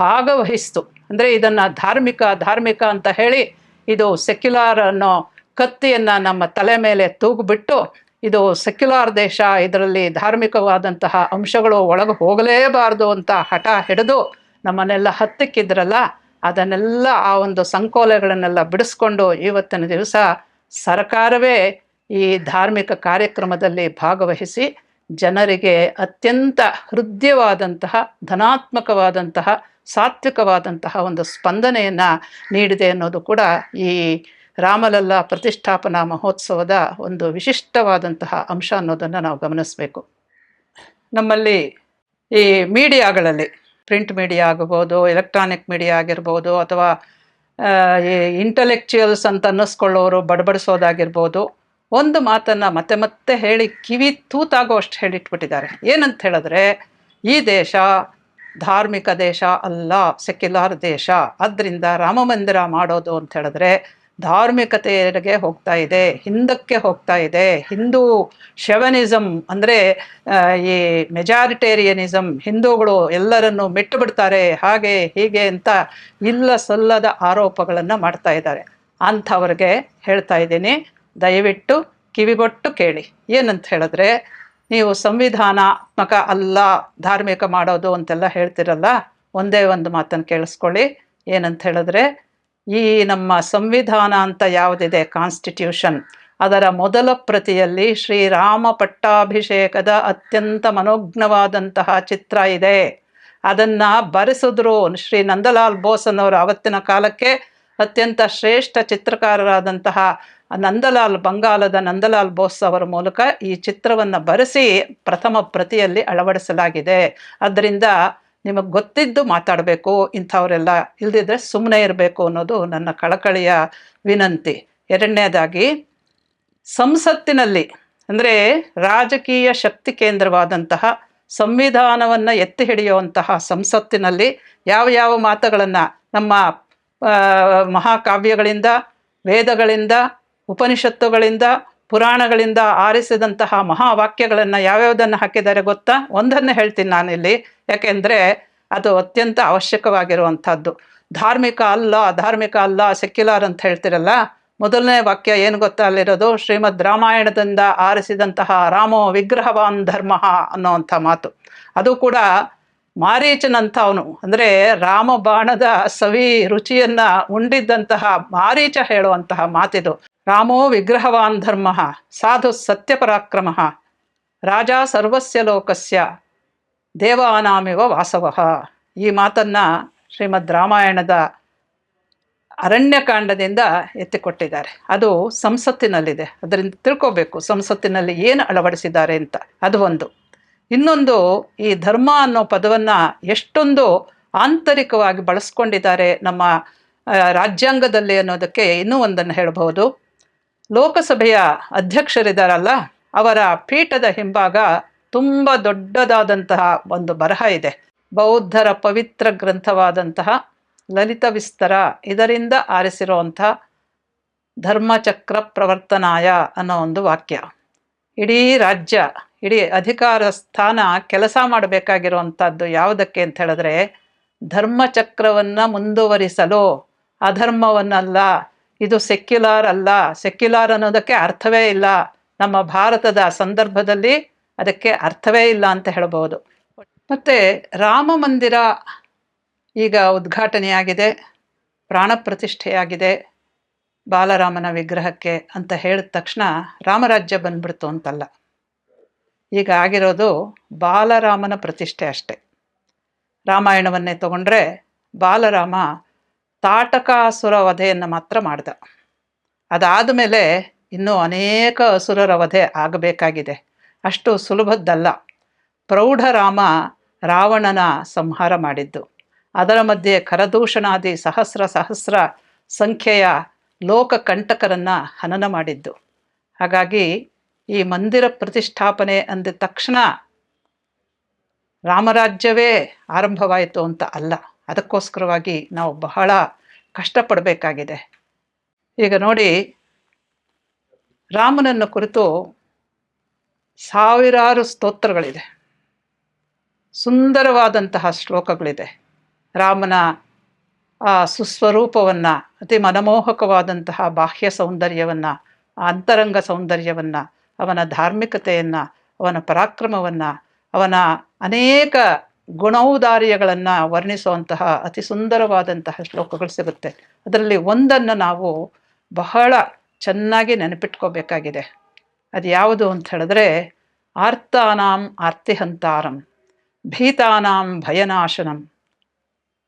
ಭಾಗವಹಿಸ್ತು. ಅಂದರೆ ಇದನ್ನು ಧಾರ್ಮಿಕ ಧಾರ್ಮಿಕ ಅಂತ ಹೇಳಿ ಇದು ಸೆಕ್ಯುಲಾರ್ ಅನ್ನೋ ಕತ್ತಿಯನ್ನು ನಮ್ಮ ತಲೆ ಮೇಲೆ ತೂಗುಬಿಟ್ಟು ಇದು ಸೆಕ್ಯುಲಾರ್ ದೇಶ, ಇದರಲ್ಲಿ ಧಾರ್ಮಿಕವಾದಂತಹ ಅಂಶಗಳು ಒಳಗೆ ಹೋಗಲೇಬಾರ್ದು ಅಂತ ಹಠ ಹಿಡಿದು ನಮ್ಮನ್ನೆಲ್ಲ ಹತ್ತಿಕ್ಕಿದ್ರಲ್ಲ, ಅದನ್ನೆಲ್ಲ ಆ ಒಂದು ಸಂಕೋಲೆಗಳನ್ನೆಲ್ಲ ಬಿಡಿಸ್ಕೊಂಡು ಇವತ್ತಿನ ದಿವಸ ಸರ್ಕಾರವೇ ಈ ಧಾರ್ಮಿಕ ಕಾರ್ಯಕ್ರಮದಲ್ಲಿ ಭಾಗವಹಿಸಿ ಜನರಿಗೆ ಅತ್ಯಂತ ಹೃದಯವಾದಂತಹ, ಧನಾತ್ಮಕವಾದಂತಹ, ಸಾತ್ವಿಕವಾದಂತಹ ಒಂದು ಸ್ಪಂದನೆಯನ್ನು ನೀಡಿದೆ ಅನ್ನೋದು ಕೂಡ ಈ ರಾಮಲಲ್ಲ ಪ್ರತಿಷ್ಠಾಪನಾ ಮಹೋತ್ಸವದ ಒಂದು ವಿಶಿಷ್ಟವಾದಂತಹ ಅಂಶ ಅನ್ನೋದನ್ನು ನಾವು ಗಮನಿಸಬೇಕು. ನಮ್ಮಲ್ಲಿ ಈ ಮೀಡಿಯಾಗಳಲ್ಲಿ ಪ್ರಿಂಟ್ ಮೀಡಿಯಾ ಆಗಬಹುದು, ಎಲೆಕ್ಟ್ರಾನಿಕ್ ಮೀಡಿಯಾ ಆಗಿರ್ಬೋದು, ಅಥವಾ ಈ ಇಂಟಲೆಕ್ಚುಯಲ್ಸ್ ಅಂತ ಅನ್ನಿಸ್ಕೊಳ್ಳೋರು ಬಡಬಡಿಸೋದಾಗಿರ್ಬೋದು, ಒಂದು ಮಾತನ್ನು ಮತ್ತೆ ಮತ್ತೆ ಹೇಳಿ ಕಿವಿ ತೂತಾಗೋ ಅಷ್ಟು ಹೇಳಿಟ್ಬಿಟ್ಟಿದ್ದಾರೆ. ಏನಂತ ಹೇಳಿದ್ರೆ, ಈ ದೇಶ ಧಾರ್ಮಿಕ ದೇಶ ಅಲ್ಲ, ಸೆಕ್ಯುಲಾರ್ ದೇಶ. ಆದ್ದರಿಂದ ರಾಮ ಮಂದಿರ ಮಾಡೋದು ಅಂತ ಹೇಳಿದ್ರೆ ಧಾರ್ಮಿಕತೆಗೆ ಹೋಗ್ತಾ ಇದೆ, ಹಿಂದಕ್ಕೆ ಹೋಗ್ತಾ ಇದೆ. ಹಿಂದೂ ಶೆವನಿಸಮ್ ಅಂದರೆ ಈ ಮೆಜಾರಿಟೇರಿಯನಿಸಮ್ ಹಿಂದೂಗಳು ಎಲ್ಲರನ್ನು ಮೆಟ್ಟು ಬಿಡ್ತಾರೆ, ಹಾಗೆ ಹೀಗೆ ಅಂತ ಇಲ್ಲ ಸಲ್ಲದ ಆರೋಪಗಳನ್ನು ಮಾಡ್ತಾ ಇದ್ದಾರೆ. ಅಂಥವ್ರಿಗೆ ಹೇಳ್ತಾ ಇದ್ದೀನಿ, ದಯವಿಟ್ಟು ಕಿವಿಗೊಟ್ಟು ಕೇಳಿ. ಏನಂತ ಹೇಳಿದ್ರೆ, ನೀವು ಸಂವಿಧಾನಾತ್ಮಕ ಅಲ್ಲ, ಧಾರ್ಮಿಕ ಮಾಡೋದು ಅಂತೆಲ್ಲ ಹೇಳ್ತಿರಲ್ಲ, ಒಂದೇ ಒಂದು ಮಾತನ್ನು ಕೇಳಿಸ್ಕೊಳ್ಳಿ. ಏನಂತ ಹೇಳಿದ್ರೆ ಈ ನಮ್ಮ ಸಂವಿಧಾನ ಅಂತ ಯಾವುದಿದೆ ಕಾನ್ಸ್ಟಿಟ್ಯೂಷನ್ ಅದರ ಮೊದಲ ಪ್ರತಿಯಲ್ಲಿ ಶ್ರೀರಾಮ ಪಟ್ಟಾಭಿಷೇಕದ ಅತ್ಯಂತ ಮನೋಜ್ಞವಾದಂತಹ ಚಿತ್ರ ಇದೆ. ಅದನ್ನು ಬರೆಸಿದ್ರು ಶ್ರೀ ನಂದಲಾಲ್ ಬೋಸನವರು ಅವತ್ತಿನ ಕಾಲಕ್ಕೆ. ಅತ್ಯಂತ ಶ್ರೇಷ್ಠ ಚಿತ್ರಕಾರರಾದಂತಹ ನಂದಲಾಲ್, ಬಂಗಾಲದ ನಂದಲಾಲ್ ಬೋಸ್ ಅವರ ಮೂಲಕ ಈ ಚಿತ್ರವನ್ನು ಬರೆಸಿ ಪ್ರಥಮ ಪ್ರತಿಯಲ್ಲಿ ಅಳವಡಿಸಲಾಗಿದೆ. ಅದರಿಂದ ನಿಮಗೆ ಗೊತ್ತಿದ್ದು ಮಾತಾಡಬೇಕು, ಇಂಥವರೆಲ್ಲ ಇಲ್ದಿದ್ರೆ ಸುಮ್ಮನೆ ಇರಬೇಕು ಅನ್ನೋದು ನನ್ನ ಕಳಕಳಿಯ ವಿನಂತಿ. ಎರಡನೇದಾಗಿ, ಸಂಸತ್ತಿನಲ್ಲಿ, ಅಂದರೆ ರಾಜಕೀಯ ಶಕ್ತಿ ಕೇಂದ್ರವಾದಂತಹ ಸಂವಿಧಾನವನ್ನು ಎತ್ತಿ ಹಿಡಿಯುವಂತಹ ಸಂಸತ್ತಿನಲ್ಲಿ ಯಾವ ಯಾವ ಮಾತುಗಳನ್ನು ನಮ್ಮ ಮಹಾಕಾವ್ಯಗಳಿಂದ, ವೇದಗಳಿಂದ, ಉಪನಿಷತ್ತುಗಳಿಂದ, ಪುರಾಣಗಳಿಂದ ಆರಿಸಿದಂತಹ ಮಹಾವಾಕ್ಯಗಳನ್ನು ಯಾವ್ಯಾವುದನ್ನು ಹಾಕಿದ್ದಾರೆ ಗೊತ್ತಾ? ಒಂದನ್ನು ಹೇಳ್ತೀನಿ ನಾನಿಲ್ಲಿ. ಯಾಕೆಂದರೆ ಅದು ಅತ್ಯಂತ ಅವಶ್ಯಕವಾಗಿರುವಂಥದ್ದು. ಧಾರ್ಮಿಕ ಅಲ್ಲ ಅಧಾರ್ಮಿಕ ಅಲ್ಲ, ಸೆಕ್ಯುಲರ್ ಅಂತ ಹೇಳ್ತಿರಲ್ಲ? ಮೊದಲನೇ ವಾಕ್ಯ ಏನು ಗೊತ್ತಾ ಅಲ್ಲಿರೋದು? ಶ್ರೀಮದ್ ರಾಮಾಯಣದಿಂದ ಆರಿಸಿದಂತಹ ರಾಮೋ ವಿಗ್ರಹವಾನ್ ಧರ್ಮ ಅನ್ನೋವಂಥ ಮಾತು. ಅದು ಕೂಡ ಮಾರೀಚನಂಥ ಅವನು ಅಂದರೆ ರಾಮ ಬಾಣದ ಸವಿ ರುಚಿಯನ್ನು ಉಂಡಿದ್ದಂತಹ ಮಾರೀಚ ಹೇಳುವಂತಹ ಮಾತಿದು. ರಾಮೋ ವಿಗ್ರಹವಾನ್ ಧರ್ಮ, ಸಾಧು ಸತ್ಯಪರಾಕ್ರಮ, ರಾಜ ಸರ್ವಸ್ಯ ಲೋಕಸ್ಯ ದೇವಾನಾಮಿವ ವಾಸವಃ. ಈ ಮಾತನ್ನು ಶ್ರೀಮದ್ ರಾಮಾಯಣದ ಅರಣ್ಯಕಾಂಡದಿಂದ ಎತ್ತಿಕೊಟ್ಟಿದ್ದಾರೆ. ಅದು ಸಂಸತ್ತಿನಲ್ಲಿದೆ. ಅದರಿಂದ ತಿಳ್ಕೋಬೇಕು ಸಂಸತ್ತಿನಲ್ಲಿ ಏನು ಅಳವಡಿಸಿದ್ದಾರೆ ಅಂತ. ಅದು ಒಂದು. ಇನ್ನೊಂದು, ಈ ಧರ್ಮ ಅನ್ನೋ ಪದವನ್ನು ಎಷ್ಟೊಂದು ಆಂತರಿಕವಾಗಿ ಬಳಸ್ಕೊಂಡಿದ್ದಾರೆ ನಮ್ಮ ರಾಜ್ಯಾಂಗದಲ್ಲಿ ಅನ್ನೋದಕ್ಕೆ ಇನ್ನೂ ಒಂದನ್ನು ಹೇಳಬಹುದು. ಲೋಕಸಭೆಯ ಅಧ್ಯಕ್ಷರಿದ್ದಾರಲ್ಲ, ಅವರ ಪೀಠದ ಹಿಂಭಾಗ ತುಂಬ ದೊಡ್ಡದಾದಂತಹ ಒಂದು ಬರಹ ಇದೆ. ಬೌದ್ಧರ ಪವಿತ್ರ ಗ್ರಂಥವಾದಂತಹ ಲಲಿತ ವಿಸ್ತರ ಇದರಿಂದ ಆರಿಸಿರುವಂಥ ಧರ್ಮಚಕ್ರ ಪ್ರವರ್ತನಾಯ ಅನ್ನೋ ಒಂದು ವಾಕ್ಯ. ಇಡೀ ರಾಜ್ಯ, ಇಡೀ ಅಧಿಕಾರ ಸ್ಥಾನ ಕೆಲಸ ಮಾಡಬೇಕಾಗಿರುವಂಥದ್ದು ಯಾವುದಕ್ಕೆ ಅಂತ ಹೇಳಿದ್ರೆ, ಧರ್ಮಚಕ್ರವನ್ನು ಮುಂದುವರಿಸಲು ಅಧರ್ಮವನ್ನಲ್ಲ, ಇದು ಸೆಕ್ಯುಲಾರ್ ಅಲ್ಲ, ಸೆಕ್ಯುಲಾರ್ ಅನ್ನೋದಕ್ಕೆ ಅರ್ಥವೇ ಇಲ್ಲ. ನಮ್ಮ ಭಾರತದ ಸಂದರ್ಭದಲ್ಲಿ ಅದಕ್ಕೆ ಅರ್ಥವೇ ಇಲ್ಲ ಅಂತ ಹೇಳಬಹುದು. ಮತ್ತು ರಾಮ ಮಂದಿರ ಈಗ ಉದ್ಘಾಟನೆಯಾಗಿದೆ, ಪ್ರಾಣ ಪ್ರತಿಷ್ಠೆಯಾಗಿದೆ ಬಾಲರಾಮನ ವಿಗ್ರಹಕ್ಕೆ ಅಂತ ಹೇಳಿದ ತಕ್ಷಣ ರಾಮರಾಜ್ಯ ಬಂದ್ಬಿಡ್ತು ಅಂತಲ್ಲ. ಈಗ ಆಗಿರೋದು ಬಾಲರಾಮನ ಪ್ರತಿಷ್ಠೆ ಅಷ್ಟೆ. ರಾಮಾಯಣವನ್ನೇ ತಗೊಂಡ್ರೆ ಬಾಲರಾಮ ತಾಟಕಾಸುರ ವಧೆಯನ್ನು ಮಾತ್ರ ಮಾಡ್ದ. ಅದಾದ ಮೇಲೆ ಇನ್ನೂ ಅನೇಕ ಅಸುರರ ವಧೆ ಆಗಬೇಕಾಗಿದೆ. ಅಷ್ಟು ಸುಲಭದ್ದಲ್ಲ. ಪ್ರೌಢರಾಮ ರಾವಣನ ಸಂಹಾರ ಮಾಡಿದ್ದು. ಅದರ ಮಧ್ಯೆ ಕರದೂಷಣಾದಿ ಸಹಸ್ರ ಸಹಸ್ರ ಸಂಖ್ಯೆಯ ಲೋಕ ಕಂಟಕರನ್ನು ಹನನ ಮಾಡಿದ್ದು. ಹಾಗಾಗಿ ಈ ಮಂದಿರ ಪ್ರತಿಷ್ಠಾಪನೆ ಅಂದ ತಕ್ಷಣ ರಾಮರಾಜ್ಯವೇ ಆರಂಭವಾಯಿತು ಅಂತ ಅಲ್ಲ. ಅದಕ್ಕೋಸ್ಕರವಾಗಿ ನಾವು ಬಹಳ ಕಷ್ಟಪಡಬೇಕಾಗಿದೆ. ಈಗ ನೋಡಿ, ರಾಮನನ್ನು ಕುರಿತು ಸಾವಿರಾರು ಸ್ತೋತ್ರಗಳಿದೆ. ಸುಂದರವಾದಂತಹ ಶ್ಲೋಕಗಳಿದೆ. ರಾಮನ, ಆ, ಸುಸ್ವರೂಪವನ್ನು, ಅತಿ ಮನಮೋಹಕವಾದಂತಹ ಬಾಹ್ಯ ಸೌಂದರ್ಯವನ್ನು, ಅಂತರಂಗ ಸೌಂದರ್ಯವನ್ನು, ಅವನ ಧಾರ್ಮಿಕತೆಯನ್ನು, ಅವನ ಪರಾಕ್ರಮವನ್ನು, ಅವನ ಅನೇಕ ಗುಣೌದಾರ್ಯಗಳನ್ನು ವರ್ಣಿಸುವಂತಹ ಅತಿ ಸುಂದರವಾದಂತಹ ಶ್ಲೋಕಗಳು ಸಿಗುತ್ತೆ. ಅದರಲ್ಲಿ ಒಂದನ್ನು ನಾವು ಬಹಳ ಚೆನ್ನಾಗಿ ನೆನಪಿಟ್ಕೋಬೇಕಾಗಿದೆ. ಅದು ಯಾವುದು ಅಂತ ಹೇಳಿದ್ರೆ, ಆರ್ತಾನಾಂ ಆರ್ತಿಹಂತಾರಂ, ಭೀತಾನಾಂ ಭಯನಾಶನಂ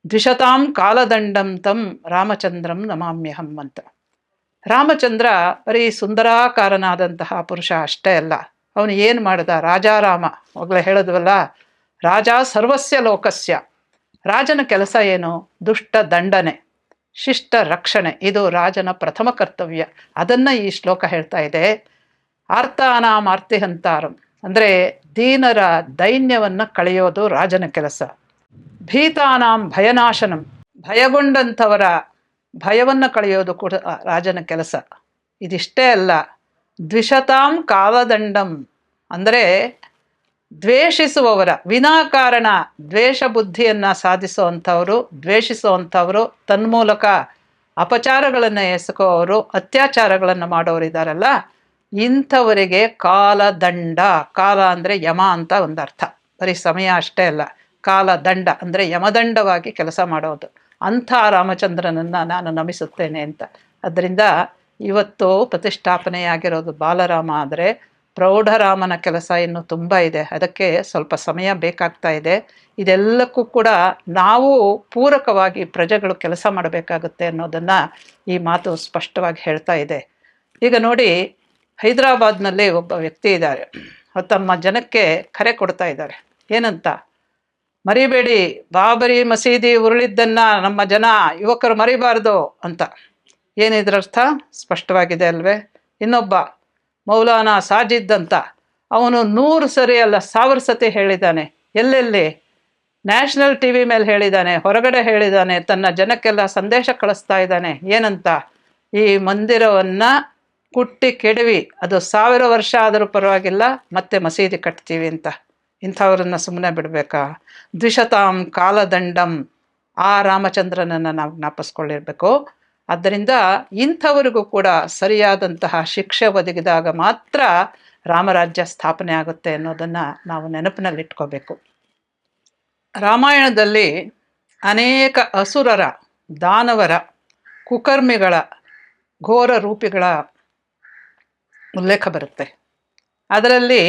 ದ್ವಿಷತಾಂ ಕಾಲದಂಡಂ ತಂ ರಾಮಚಂದ್ರಂ ನಮಾಮ್ಯಹಂ ಅಂತ. ರಾಮಚಂದ್ರ ಬರೀ ಸುಂದರಾಕಾರನಾದಂತಹ ಪುರುಷ ಅಷ್ಟೇ ಅಲ್ಲ, ಅವನು ಏನು ಮಾಡಿದ, ರಾಜಾರಾಮ, ಮೊದಲೇ ಹೇಳಿದ್ವಲ್ಲ, ರಾಜ ಸರ್ವಸ್ಯ ಲೋಕಸ್ಯ, ರಾಜನ ಕೆಲಸ ಏನು, ದುಷ್ಟ ದಂಡನೆ, ಶಿಷ್ಟ ರಕ್ಷಣೆ, ಇದು ರಾಜನ ಪ್ರಥಮ ಕರ್ತವ್ಯ. ಅದನ್ನು ಈ ಶ್ಲೋಕ ಹೇಳ್ತಾ ಇದೆ. ಆರ್ತಾನಾಂ ಆರ್ತಿಹಂತಾರಂ ಅಂದರೆ ದೀನರ ದೈನ್ಯವನ್ನು ಕಳೆಯೋದು ರಾಜನ ಕೆಲಸ. ಭೀತಾನಾಂ ಭಯನಾಶನಂ. ಭಯಗೊಂಡಂಥವರ ಭಯವನ್ನು ಕಳೆಯೋದು ಕೂಡ ರಾಜನ ಕೆಲಸ. ಇದಿಷ್ಟೇ ಅಲ್ಲ ದ್ವಿಷತಾಂ ಕಾಲದಂಡಂ. ಅಂದರೆ ದ್ವೇಷಿಸುವವರ, ವಿನಾಕಾರಣ ದ್ವೇಷ ಬುದ್ಧಿಯನ್ನು ಸಾಧಿಸುವಂಥವರು, ದ್ವೇಷಿಸುವಂಥವರು, ತನ್ಮೂಲಕ ಅಪಚಾರಗಳನ್ನು ಎಸಕೋವರು ಅತ್ಯಾಚಾರಗಳನ್ನು ಮಾಡೋರು ಇದ್ದಾರಲ್ಲ ಇಂಥವರಿಗೆ ಕಾಲದಂಡ, ಕಾಲ ಅಂದರೆ ಯಮ ಅಂತ ಒಂದು ಅರ್ಥ. ಬರೀ ಸಮಯ ಅಷ್ಟೇ ಅಲ್ಲ, ಕಾಲದಂಡ ಅಂದರೆ ಯಮದಂಡವಾಗಿ ಕೆಲಸ ಮಾಡೋದು. ಅಂಥ ರಾಮಚಂದ್ರನನ್ನು ನಾನು ನಮಿಸುತ್ತೇನೆ ಅಂತ. ಅದರಿಂದ ಇವತ್ತು ಪ್ರತಿಷ್ಠಾಪನೆಯಾಗಿರೋದು ಬಾಲರಾಮ ಆದರೆ ಪ್ರೌಢರಾಮನ ಕೆಲಸ ಇನ್ನೂ ತುಂಬ ಇದೆ. ಅದಕ್ಕೆ ಸ್ವಲ್ಪ ಸಮಯ ಬೇಕಾಗ್ತಾ ಇದೆ. ಇದೆಲ್ಲಕ್ಕೂ ಕೂಡ ನಾವು ಪೂರಕವಾಗಿ ಪ್ರಜೆಗಳು ಕೆಲಸ ಮಾಡಬೇಕಾಗುತ್ತೆ ಅನ್ನೋದನ್ನು ಈ ಮಾತು ಸ್ಪಷ್ಟವಾಗಿ ಹೇಳ್ತಾ ಇದೆ. ಈಗ ನೋಡಿ ಹೈದರಾಬಾದ್ನಲ್ಲಿ ಒಬ್ಬ ವ್ಯಕ್ತಿ ಇದ್ದಾರೆ. ತಮ್ಮ ಜನಕ್ಕೆ ಕರೆ ಕೊಡ್ತಾ ಇದ್ದಾರೆ. ಏನಂತ? ಮರಿಬೇಡಿ, ಬಾಬರಿ ಮಸೀದಿ ಉರುಳಿದ್ದನ್ನು ನಮ್ಮ ಜನ ಯುವಕರು ಮರಿಬಾರ್ದು ಅಂತ. ಏನಿದ್ರರ್ಥ ಸ್ಪಷ್ಟವಾಗಿದೆ ಅಲ್ವೇ? ಇನ್ನೊಬ್ಬ, ಮೌಲಾನಾ ಸಾಜಿದ್ ಅಂತ. ಅವನು ನೂರು ಸರಿ ಅಲ್ಲ, ಸಾವಿರ ಸತಿ ಹೇಳಿದ್ದಾನೆ. ಎಲ್ಲೆಲ್ಲಿ? ನ್ಯಾಷನಲ್ ಟಿ ವಿ ಮೇಲೆ ಹೇಳಿದ್ದಾನೆ, ಹೊರಗಡೆ ಹೇಳಿದ್ದಾನೆ, ತನ್ನ ಜನಕ್ಕೆಲ್ಲ ಸಂದೇಶ ಕಳಿಸ್ತಾ ಇದ್ದಾನೆ. ಏನಂತ? ಈ ಮಂದಿರವನ್ನು ಕುಟ್ಟಿ ಕೆಡವಿ, ಅದು ಸಾವಿರ ವರ್ಷ ಆದರೂ ಪರವಾಗಿಲ್ಲ, ಮತ್ತೆ ಮಸೀದಿ ಕಟ್ತೀವಿ ಅಂತ. ಇಂಥವ್ರನ್ನ ಸುಮ್ಮನೆ ಬಿಡಬೇಕಾ? ದ್ವಿಶತಾಂ ಕಾಲದಂಡಂ, ಆ ರಾಮಚಂದ್ರನನ್ನು ನಾವು ಜ್ಞಾಪಿಸ್ಕೊಳ್ಳಿರ್ಬೇಕು ಆದ್ದರಿಂದ ಇಂಥವರಿಗೂ ಕೂಡ ಸರಿಯಾದಂತಹ ಶಿಕ್ಷೆ ಒದಗಿದಾಗ ಮಾತ್ರ ರಾಮರಾಜ್ಯ ಸ್ಥಾಪನೆ ಆಗುತ್ತೆ ಅನ್ನೋದನ್ನು ನಾವು ನೆನಪಿನಲ್ಲಿಟ್ಕೋಬೇಕು. ರಾಮಾಯಣದಲ್ಲಿ ಅನೇಕ ಅಸುರರ, ದಾನವರ, ಕುಕರ್ಮಿಗಳ, ಘೋರ ರೂಪಿಗಳ ಉಲ್ಲೇಖ ಬರುತ್ತೆ. ಅದರಲ್ಲಿ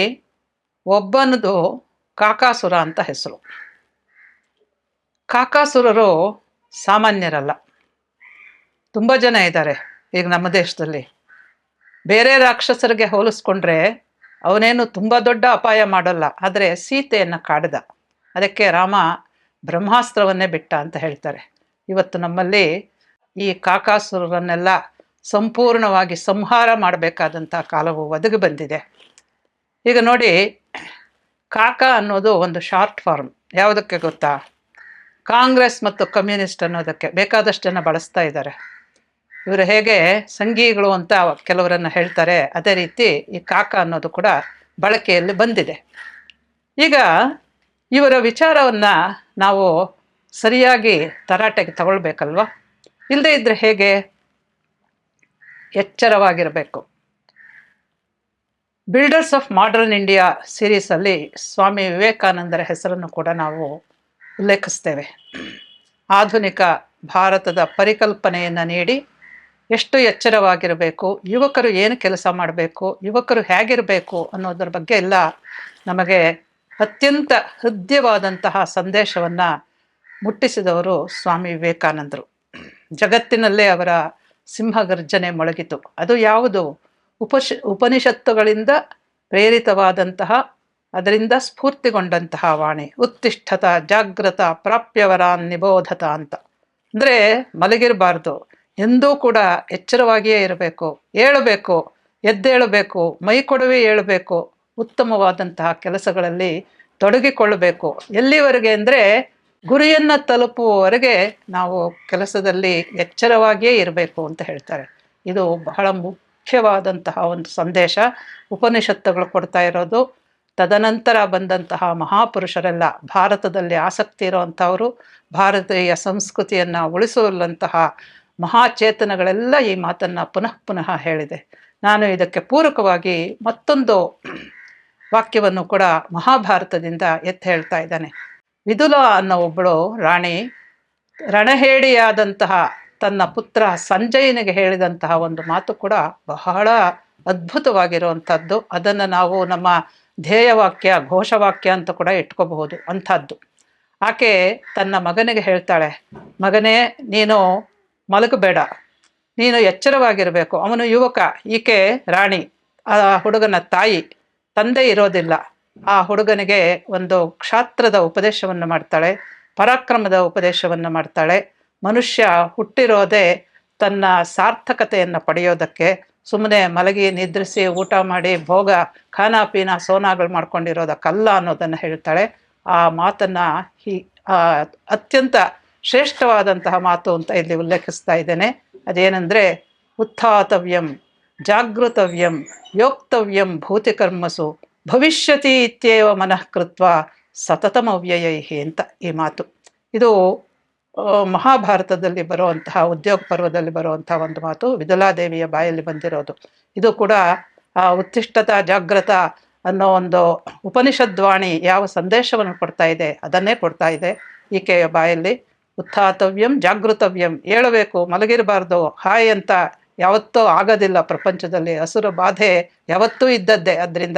ಒಬ್ಬನದು ಕಾಕಾಸುರ ಅಂತ ಹೆಸರು. ಕಾಕಾಸುರರು ಸಾಮಾನ್ಯರಲ್ಲ. ತುಂಬ ಜನ ಇದ್ದಾರೆ ಈಗ ನಮ್ಮ ದೇಶದಲ್ಲಿ. ಬೇರೆ ರಾಕ್ಷಸರಿಗೆ ಹೋಲಿಸ್ಕೊಂಡ್ರೆ ಅವನೇನು ತುಂಬ ದೊಡ್ಡ ಅಪಾಯ ಮಾಡಲ್ಲ, ಆದರೆ ಸೀತೆಯನ್ನು ಕಾಡಿದ. ಅದಕ್ಕೆ ರಾಮ ಬ್ರಹ್ಮಾಸ್ತ್ರವನ್ನೇ ಬಿಟ್ಟ ಅಂತ ಹೇಳ್ತಾರೆ. ಇವತ್ತು ನಮ್ಮಲ್ಲಿ ಈ ಕಾಕಾಸುರರನ್ನೆಲ್ಲ ಸಂಪೂರ್ಣವಾಗಿ ಸಂಹಾರ ಮಾಡಬೇಕಾದಂಥ ಕಾಲವು ಒದಗಿ ಬಂದಿದೆ. ಈಗ ನೋಡಿ, ಕಾಕ ಅನ್ನೋದು ಒಂದು ಶಾರ್ಟ್ ಫಾರ್ಮ್. ಯಾವುದಕ್ಕೆ ಗೊತ್ತಾ? ಕಾಂಗ್ರೆಸ್ ಮತ್ತು ಕಮ್ಯುನಿಸ್ಟ್ ಅನ್ನೋದಕ್ಕೆ ಬೇಕಾದಷ್ಟು ಜನ ಬಳಸ್ತಾ ಇದ್ದಾರೆ. ಇವರು ಹೇಗೆ ಸಂಘಿಗಳು ಅಂತ ಕೆಲವರನ್ನು ಹೇಳ್ತಾರೆ, ಅದೇ ರೀತಿ ಈ ಕಾಕ ಅನ್ನೋದು ಕೂಡ ಬಳಕೆಯಲ್ಲಿ ಬಂದಿದೆ. ಈಗ ಇವರ ವಿಚಾರವನ್ನು ನಾವು ಸರಿಯಾಗಿ ತರಾಟೆಗೆ ತಗೊಳ್ಬೇಕಲ್ವ? ಇಲ್ಲದೇ ಇದ್ದರೆ ಹೇಗೆ? ಎಚ್ಚರವಾಗಿರಬೇಕು. ಬಿಲ್ಡರ್ಸ್ ಆಫ್ ಮಾಡರ್ನ್ ಇಂಡಿಯಾ ಸೀರೀಸಲ್ಲಿ ಸ್ವಾಮಿ ವಿವೇಕಾನಂದರ ಹೆಸರನ್ನು ಕೂಡ ನಾವು ಉಲ್ಲೇಖಿಸ್ತೇವೆ. ಆಧುನಿಕ ಭಾರತದ ಪರಿಕಲ್ಪನೆಯನ್ನು ನೀಡಿ ಎಷ್ಟು ಎಚ್ಚರವಾಗಿರಬೇಕು, ಯುವಕರು ಏನು ಕೆಲಸ ಮಾಡಬೇಕು, ಯುವಕರು ಹೇಗಿರಬೇಕು ಅನ್ನೋದ್ರ ಬಗ್ಗೆ ಎಲ್ಲ ನಮಗೆ ಅತ್ಯಂತ ಹೃದಯವಾದಂತಹ ಸಂದೇಶವನ್ನು ಮುಟ್ಟಿಸಿದವರು ಸ್ವಾಮಿ ವಿವೇಕಾನಂದರು. ಜಗತ್ತಿನಲ್ಲೇ ಅವರ ಸಿಂಹಗರ್ಜನೆ ಮೊಳಗಿತು. ಅದು ಯಾವುದು? ಉಪಶ, ಉಪನಿಷತ್ತುಗಳಿಂದ ಪ್ರೇರಿತವಾದಂತಹ, ಅದರಿಂದ ಸ್ಫೂರ್ತಿಗೊಂಡಂತಹ ವಾಣಿ. ಉತ್ತಿಷ್ಠತ, ಜಾಗ್ರತ, ಪ್ರಾಪ್ಯವರ, ನಿಬೋಧತ ಅಂತ. ಅಂದರೆ ಮಲಗಿರಬಾರ್ದು. ಎಂದೂ ಕೂಡ ಎಚ್ಚರವಾಗಿಯೇ ಇರಬೇಕು. ಏಳಬೇಕು. ಎದ್ದೇಳಬೇಕು. ಮೈ ಕೊಡವೆ ಏಳಬೇಕು. ಉತ್ತಮವಾದಂತಹ ಕೆಲಸಗಳಲ್ಲಿ ತೊಡಗಿಕೊಳ್ಳಬೇಕು. ಎಲ್ಲಿವರೆಗೆ ಅಂದರೆ ಗುರಿಯನ್ನು ತಲುಪುವವರೆಗೆ ನಾವು ಕೆಲಸದಲ್ಲಿ ಎಚ್ಚರವಾಗಿಯೇ ಇರಬೇಕು ಅಂತ ಹೇಳ್ತಾರೆ. ಇದು ಬಹಳ ಮುಖ್ಯವಾದಂತಹ ಒಂದು ಸಂದೇಶ. ಉಪನಿಷತ್ತುಗಳು ಕೊಡ್ತಾ ಇರೋದು, ತದನಂತರ ಬಂದಂತಹ ಮಹಾಪುರುಷರೆಲ್ಲ ಭಾರತದಲ್ಲಿ ಆಸಕ್ತಿ ಇರುವಂಥವರು, ಭಾರತೀಯ ಸಂಸ್ಕೃತಿಯನ್ನು ಉಳಿಸುವಂತಹ ಮಹಾಚೇತನಗಳೆಲ್ಲ ಈ ಮಾತನ್ನು ಪುನಃ ಪುನಃ ಹೇಳಿದೆ. ನಾನು ಇದಕ್ಕೆ ಪೂರಕವಾಗಿ ಮತ್ತೊಂದು ವಾಕ್ಯವನ್ನು ಕೂಡ ಮಹಾಭಾರತದಿಂದ ಎತ್ತಿ ಹೇಳ್ತಾ ಇದ್ದಾನೆ. ವಿದುಲ ಅನ್ನೋ ಒಬ್ಬಳು ರಾಣಿ, ರಣಹೇಡಿಯಾದಂತಹ ತನ್ನ ಪುತ್ರ ಸಂಜಯನಿಗೆ ಹೇಳಿದಂತಹ ಒಂದು ಮಾತು ಕೂಡ ಬಹಳ ಅದ್ಭುತವಾಗಿರುವಂಥದ್ದು. ಅದನ್ನು ನಾವು ನಮ್ಮ ಧ್ಯೇಯವಾಕ್ಯ, ಘೋಷವಾಕ್ಯ ಅಂತ ಕೂಡ ಇಟ್ಕೋಬಹುದು ಅಂಥದ್ದು. ಆಕೆ ತನ್ನ ಮಗನಿಗೆ ಹೇಳ್ತಾಳೆ, ಮಗನೇ, ನೀನು ಮಲಗಬೇಡ, ನೀನು ಎಚ್ಚರವಾಗಿರಬೇಕು. ಅವನು ಯುವಕ, ಈಕೆ ರಾಣಿ, ಆ ಹುಡುಗನ ತಾಯಿ, ತಂದೆ ಇರೋದಿಲ್ಲ. ಆ ಹುಡುಗನಿಗೆ ಒಂದು ಕ್ಷಾತ್ರದ ಉಪದೇಶವನ್ನು ಮಾಡ್ತಾಳೆ, ಪರಾಕ್ರಮದ ಉಪದೇಶವನ್ನು ಮಾಡ್ತಾಳೆ. ಮನುಷ್ಯ ಹುಟ್ಟಿರೋದೇ ತನ್ನ ಸಾರ್ಥಕತೆಯನ್ನು ಪಡೆಯೋದಕ್ಕೆ ಸುಮ್ಮನೆ ಮಲಗಿ ನಿದ್ರಿಸಿ ಊಟ ಮಾಡಿ ಭೋಗ, ಖಾನಾ ಪೀನಾ, ಸೋನಾಗಳು ಮಾಡ್ಕೊಂಡಿರೋದಕ್ಕಲ್ಲ ಅನ್ನೋದನ್ನು ಹೇಳ್ತಾಳೆ. ಆ ಮಾತನ್ನು ಹಿ ಅತ್ಯಂತ ಶ್ರೇಷ್ಠವಾದಂತಹ ಮಾತು ಅಂತ ಇಲ್ಲಿ ಉಲ್ಲೇಖಿಸ್ತಾ ಇದ್ದೇನೆ. ಅದೇನೆಂದರೆ, ಉತ್ಥಾತವ್ಯಂ, ಜಾಗೃತವ್ಯಂ, ಯೋಕ್ತವ್ಯಂ, ಭೂತಿಕರ್ಮಸು. ಭವಿಷ್ಯತಿ ಇತ್ಯೇವ ಮನಃ ಕೃತ್ವ ವ್ಯಯ ಅಂತ ಈ ಮಾತು. ಇದು ಮಹಾಭಾರತದಲ್ಲಿ ಬರುವಂತಹ, ಉದ್ಯೋಗ ಪರ್ವದಲ್ಲಿ ಬರುವಂತಹ ಒಂದು ಮಾತು. ವಿದುಲಾದೇವಿಯ ಬಾಯಲ್ಲಿ ಬಂದಿರೋದು. ಇದು ಕೂಡ, ಆ ಉತ್ತಿಷ್ಠತ ಜಾಗೃತ ಅನ್ನೋ ಒಂದು ಉಪನಿಷದ್ವಾಣಿ ಯಾವ ಸಂದೇಶವನ್ನು ಕೊಡ್ತಾ ಇದೆ, ಅದನ್ನೇ ಕೊಡ್ತಾ ಇದೆ ಈಕೆಯ ಬಾಯಲ್ಲಿ. ಉತ್ಥಾತವ್ಯಂ, ಜಾಗೃತವ್ಯಂ. ಹೇಳಬೇಕು ಮಲಗಿರಬಾರ್ದು, ಹಾಯ್ ಅಂತ ಯಾವತ್ತೂ ಆಗೋದಿಲ್ಲ ಪ್ರಪಂಚದಲ್ಲಿ. ಹಸುರ ಬಾಧೆ ಯಾವತ್ತೂ ಇದ್ದದ್ದೇ. ಅದರಿಂದ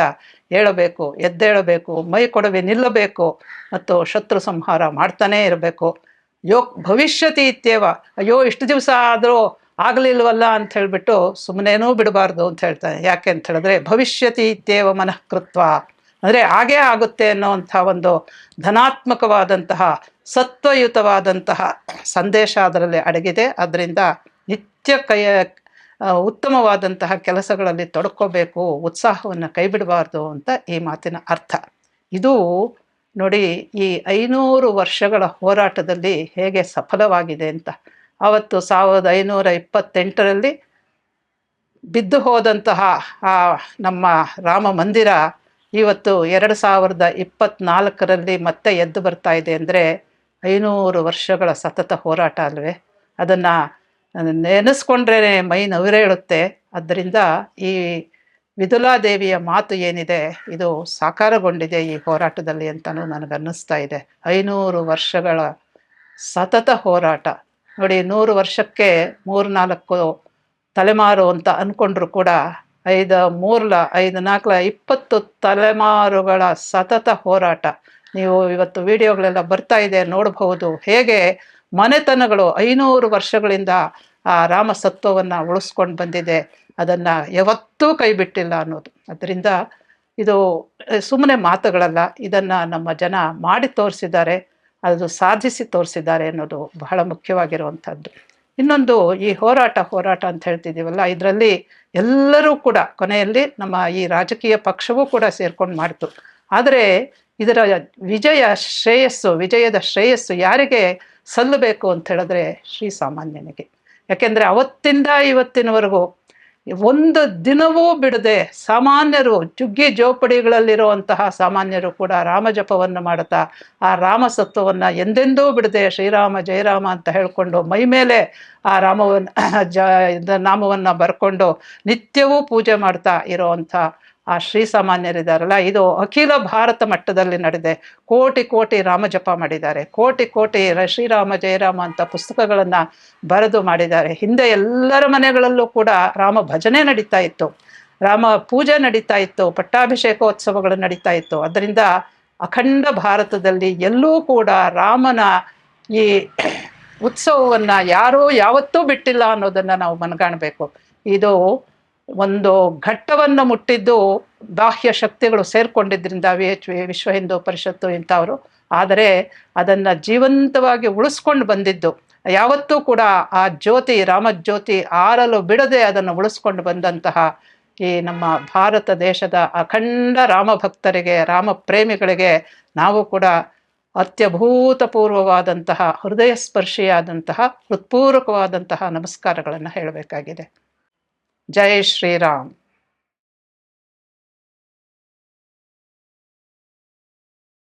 ಹೇಳಬೇಕು ಎದ್ದೇಳಬೇಕು, ಮೈ ಕೊಡವೆ ನಿಲ್ಲಬೇಕು ಮತ್ತು ಶತ್ರು ಸಂಹಾರ ಮಾಡ್ತಾನೇ ಇರಬೇಕು. ಯೋ, ಭವಿಷ್ಯತಿ ಇತ್ಯೇವ. ಅಯ್ಯೋ, ಇಷ್ಟು ದಿವಸ ಆದರೂ ಆಗಲಿಲ್ವಲ್ಲ ಅಂತ ಹೇಳಿಬಿಟ್ಟು ಸುಮ್ಮನೇನೂ ಬಿಡಬಾರ್ದು ಅಂತ ಹೇಳ್ತಾನೆ ಯಾಕೆ ಅಂತ ಹೇಳಿದ್ರೆ, ಭವಿಷ್ಯತಿ ಇತ್ಯೇವ ಮನಃಕೃತ್ವ ಅಂದರೆ ಹಾಗೇ ಆಗುತ್ತೆ ಅನ್ನೋವಂಥ ಒಂದು ಧನಾತ್ಮಕವಾದಂತಹ, ಸತ್ವಯುತವಾದಂತಹ ಸಂದೇಶ ಅದರಲ್ಲಿ ಅಡಗಿದೆ. ಅದರಿಂದ ನಿತ್ಯ ಕೈಯ ಉತ್ತಮವಾದಂತಹ ಕೆಲಸಗಳಲ್ಲಿ ತೊಡ್ಕೋಬೇಕು, ಉತ್ಸಾಹವನ್ನು ಕೈ ಬಿಡಬಾರ್ದು ಅಂತ ಈ ಮಾತಿನ ಅರ್ಥ. ಇದು ನೋಡಿ, ಈ ಐನೂರು ವರ್ಷಗಳ ಹೋರಾಟದಲ್ಲಿ ಹೇಗೆ ಸಫಲವಾಗಿದೆ ಅಂತ. ಆವತ್ತು ಸಾವಿರದ ಐನೂರ ಇಪ್ಪತ್ತೆಂಟರಲ್ಲಿ ಬಿದ್ದು ಹೋದಂತಹ ಆ ನಮ್ಮ ರಾಮ ಮಂದಿರ ಇವತ್ತು ಎರಡು ಸಾವಿರದ ಇಪ್ಪತ್ತ್ನಾಲ್ಕರಲ್ಲಿ ಮತ್ತೆ ಎದ್ದು ಬರ್ತಾ ಇದೆ ಅಂದರೆ ಐನೂರು ವರ್ಷಗಳ ಸತತ ಹೋರಾಟ ಅಲ್ವೇ. ಅದನ್ನು ನೆನೆಸ್ಕೊಂಡ್ರೆ ಮೈ ನವಿರೇಳುತ್ತೆ ಆದ್ದರಿಂದ ಈ ವಿದುಲಾದೇವಿಯ ಮಾತು ಏನಿದೆ, ಇದು ಸಾಕಾರಗೊಂಡಿದೆ ಈ ಹೋರಾಟದಲ್ಲಿ ಅಂತಲೂ ನನಗನ್ನಿಸ್ತಾ ಇದೆ. ಐನೂರು ವರ್ಷಗಳ ಸತತ ಹೋರಾಟ. ನೋಡಿ, ನೂರು ವರ್ಷಕ್ಕೆ ಮೂರು ನಾಲ್ಕು ತಲೆಮಾರು ಅಂತ ಅಂದ್ಕೊಂಡ್ರು ಕೂಡ ಐದು, ಮೂರ್ಲ, ಐದು, ನಾಲ್ಕಲ, ಇಪ್ಪತ್ತು ತಲೆಮಾರುಗಳ ಸತತ ಹೋರಾಟ. ನೀವು ಇವತ್ತು ವಿಡಿಯೋಗಳೆಲ್ಲ ಬರ್ತಾ ಇದೆ, ನೋಡಬಹುದು. ಹೇಗೆ ಮನೆತನಗಳು ಐನೂರು ವರ್ಷಗಳಿಂದ ಆ ರಾಮ ಸತ್ವವನ್ನು ಉಳಿಸ್ಕೊಂಡು ಬಂದಿದೆ. ಅದನ್ನು ಯಾವತ್ತೂ ಕೈ ಬಿಟ್ಟಿಲ್ಲ ಅನ್ನೋದು. ಅದರಿಂದ ಇದು ಸುಮ್ಮನೆ ಮಾತುಗಳಲ್ಲ, ಇದನ್ನು ನಮ್ಮ ಜನ ಮಾಡಿ ತೋರಿಸಿದ್ದಾರೆ, ಅದು ಸಾಧಿಸಿ ತೋರಿಸಿದ್ದಾರೆ ಅನ್ನೋದು ಬಹಳ ಮುಖ್ಯವಾಗಿರುವಂಥದ್ದು. ಇನ್ನೊಂದು ಈ ಹೋರಾಟ ಹೋರಾಟ ಅಂತ ಹೇಳ್ತಿದ್ದೀವಲ್ಲ ಇದರಲ್ಲಿ ಎಲ್ಲರೂ ಕೂಡ, ಕೊನೆಯಲ್ಲಿ ನಮ್ಮ ಈ ರಾಜಕೀಯ ಪಕ್ಷವೂ ಕೂಡ ಸೇರ್ಕೊಂಡು ಮಾಡ್ತು. ಆದರೆ ಇದರ ವಿಜಯ ಶ್ರೇಯಸ್ಸು, ವಿಜಯದ ಶ್ರೇಯಸ್ಸು ಯಾರಿಗೆ ಸಲ್ಲಬೇಕು ಅಂತ ಹೇಳಿದ್ರೆ ಶ್ರೀ ಸಾಮಾನ್ಯನಿಗೆ. ಯಾಕೆಂದರೆ ಅವತ್ತಿಂದ ಇವತ್ತಿನವರೆಗೂ ಒಂದು ದಿನವೂ ಬಿಡದೆ ಸಾಮಾನ್ಯರು ಜುಗ್ಗಿ ಜೋಪಡಿಗಳಲ್ಲಿರುವಂತಹ ಸಾಮಾನ್ಯರು ಕೂಡ ರಾಮ ಜಪವನ್ನು ಮಾಡುತ್ತಾ, ಆ ರಾಮಸತ್ವವನ್ನು ಎಂದೆಂದೂ ಬಿಡದೆ ಶ್ರೀರಾಮ, ಜಯರಾಮ ಅಂತ ಹೇಳಿಕೊಂಡು ಮೈ ಮೇಲೆ ಆ ರಾಮವನ್ನು, ಜ, ನಾಮವನ್ನು ಬರ್ಕೊಂಡು ನಿತ್ಯವೂ ಪೂಜೆ ಮಾಡ್ತಾ ಇರೋವಂಥ ಆ ಶ್ರೀ ಸಾಮಾನ್ಯರಿದ್ದಾರಲ್ಲ, ಇದು ಅಖಿಲ ಭಾರತ ಮಟ್ಟದಲ್ಲಿ ನಡೆದೆ. ಕೋಟಿ ಕೋಟಿ ರಾಮ ಜಪ ಮಾಡಿದ್ದಾರೆ. ಕೋಟಿ ಕೋಟಿ ಶ್ರೀರಾಮ, ಜಯರಾಮ ಅಂತ ಪುಸ್ತಕಗಳನ್ನು ಬರೆದು ಮಾಡಿದ್ದಾರೆ. ಹಿಂದೆ ಎಲ್ಲರ ಮನೆಗಳಲ್ಲೂ ಕೂಡ ರಾಮ ಭಜನೆ ನಡೀತಾ ಇತ್ತು. ರಾಮ ಪೂಜೆ ನಡೀತಾ ಇತ್ತು, ಪಟ್ಟಾಭಿಷೇಕೋತ್ಸವಗಳು ನಡೀತಾ ಇತ್ತು. ಅದರಿಂದ ಅಖಂಡ ಭಾರತದಲ್ಲಿ ಎಲ್ಲೂ ಕೂಡ ರಾಮನ ಈ ಉತ್ಸವವನ್ನು ಯಾರೂ ಯಾವತ್ತೂ ಬಿಟ್ಟಿಲ್ಲ ಅನ್ನೋದನ್ನು ನಾವು ಮನಗಾಣಬೇಕು. ಇದು ಒಂದು ಘಟ್ಟವನ್ನು ಮುಟ್ಟಿದ್ದು ಬಾಹ್ಯ ಶಕ್ತಿಗಳು ಸೇರ್ಕೊಂಡಿದ್ದರಿಂದ ವಿ ಎಚ್ ವಿ, ವಿಶ್ವ ಹಿಂದೂ ಪರಿಷತ್ತು ಇಂಥವರು. ಆದರೆ ಅದನ್ನು ಜೀವಂತವಾಗಿ ಉಳಿಸ್ಕೊಂಡು ಬಂದಿದ್ದು. ಯಾವತ್ತೂ ಕೂಡ ಆ ಜ್ಯೋತಿ, ರಾಮಜ್ಯೋತಿ ಆರಲು ಬಿಡದೆ ಅದನ್ನು ಉಳಿಸ್ಕೊಂಡು ಬಂದಂತಹ ಈ ನಮ್ಮ ಭಾರತ ದೇಶದ ಅಖಂಡ ರಾಮ ಭಕ್ತರಿಗೆ ರಾಮ ಪ್ರೇಮಿಗಳಿಗೆ ನಾವು ಕೂಡ ಅತ್ಯಭೂತಪೂರ್ವವಾದಂತಹ ಹೃದಯ ಸ್ಪರ್ಶಿಯಾದಂತಹ ಹೃತ್ಪೂರ್ವಕವಾದಂತಹ ನಮಸ್ಕಾರಗಳನ್ನು ಹೇಳಬೇಕಾಗಿದೆ. ಜೈ ಶ್ರೀರಾಮ್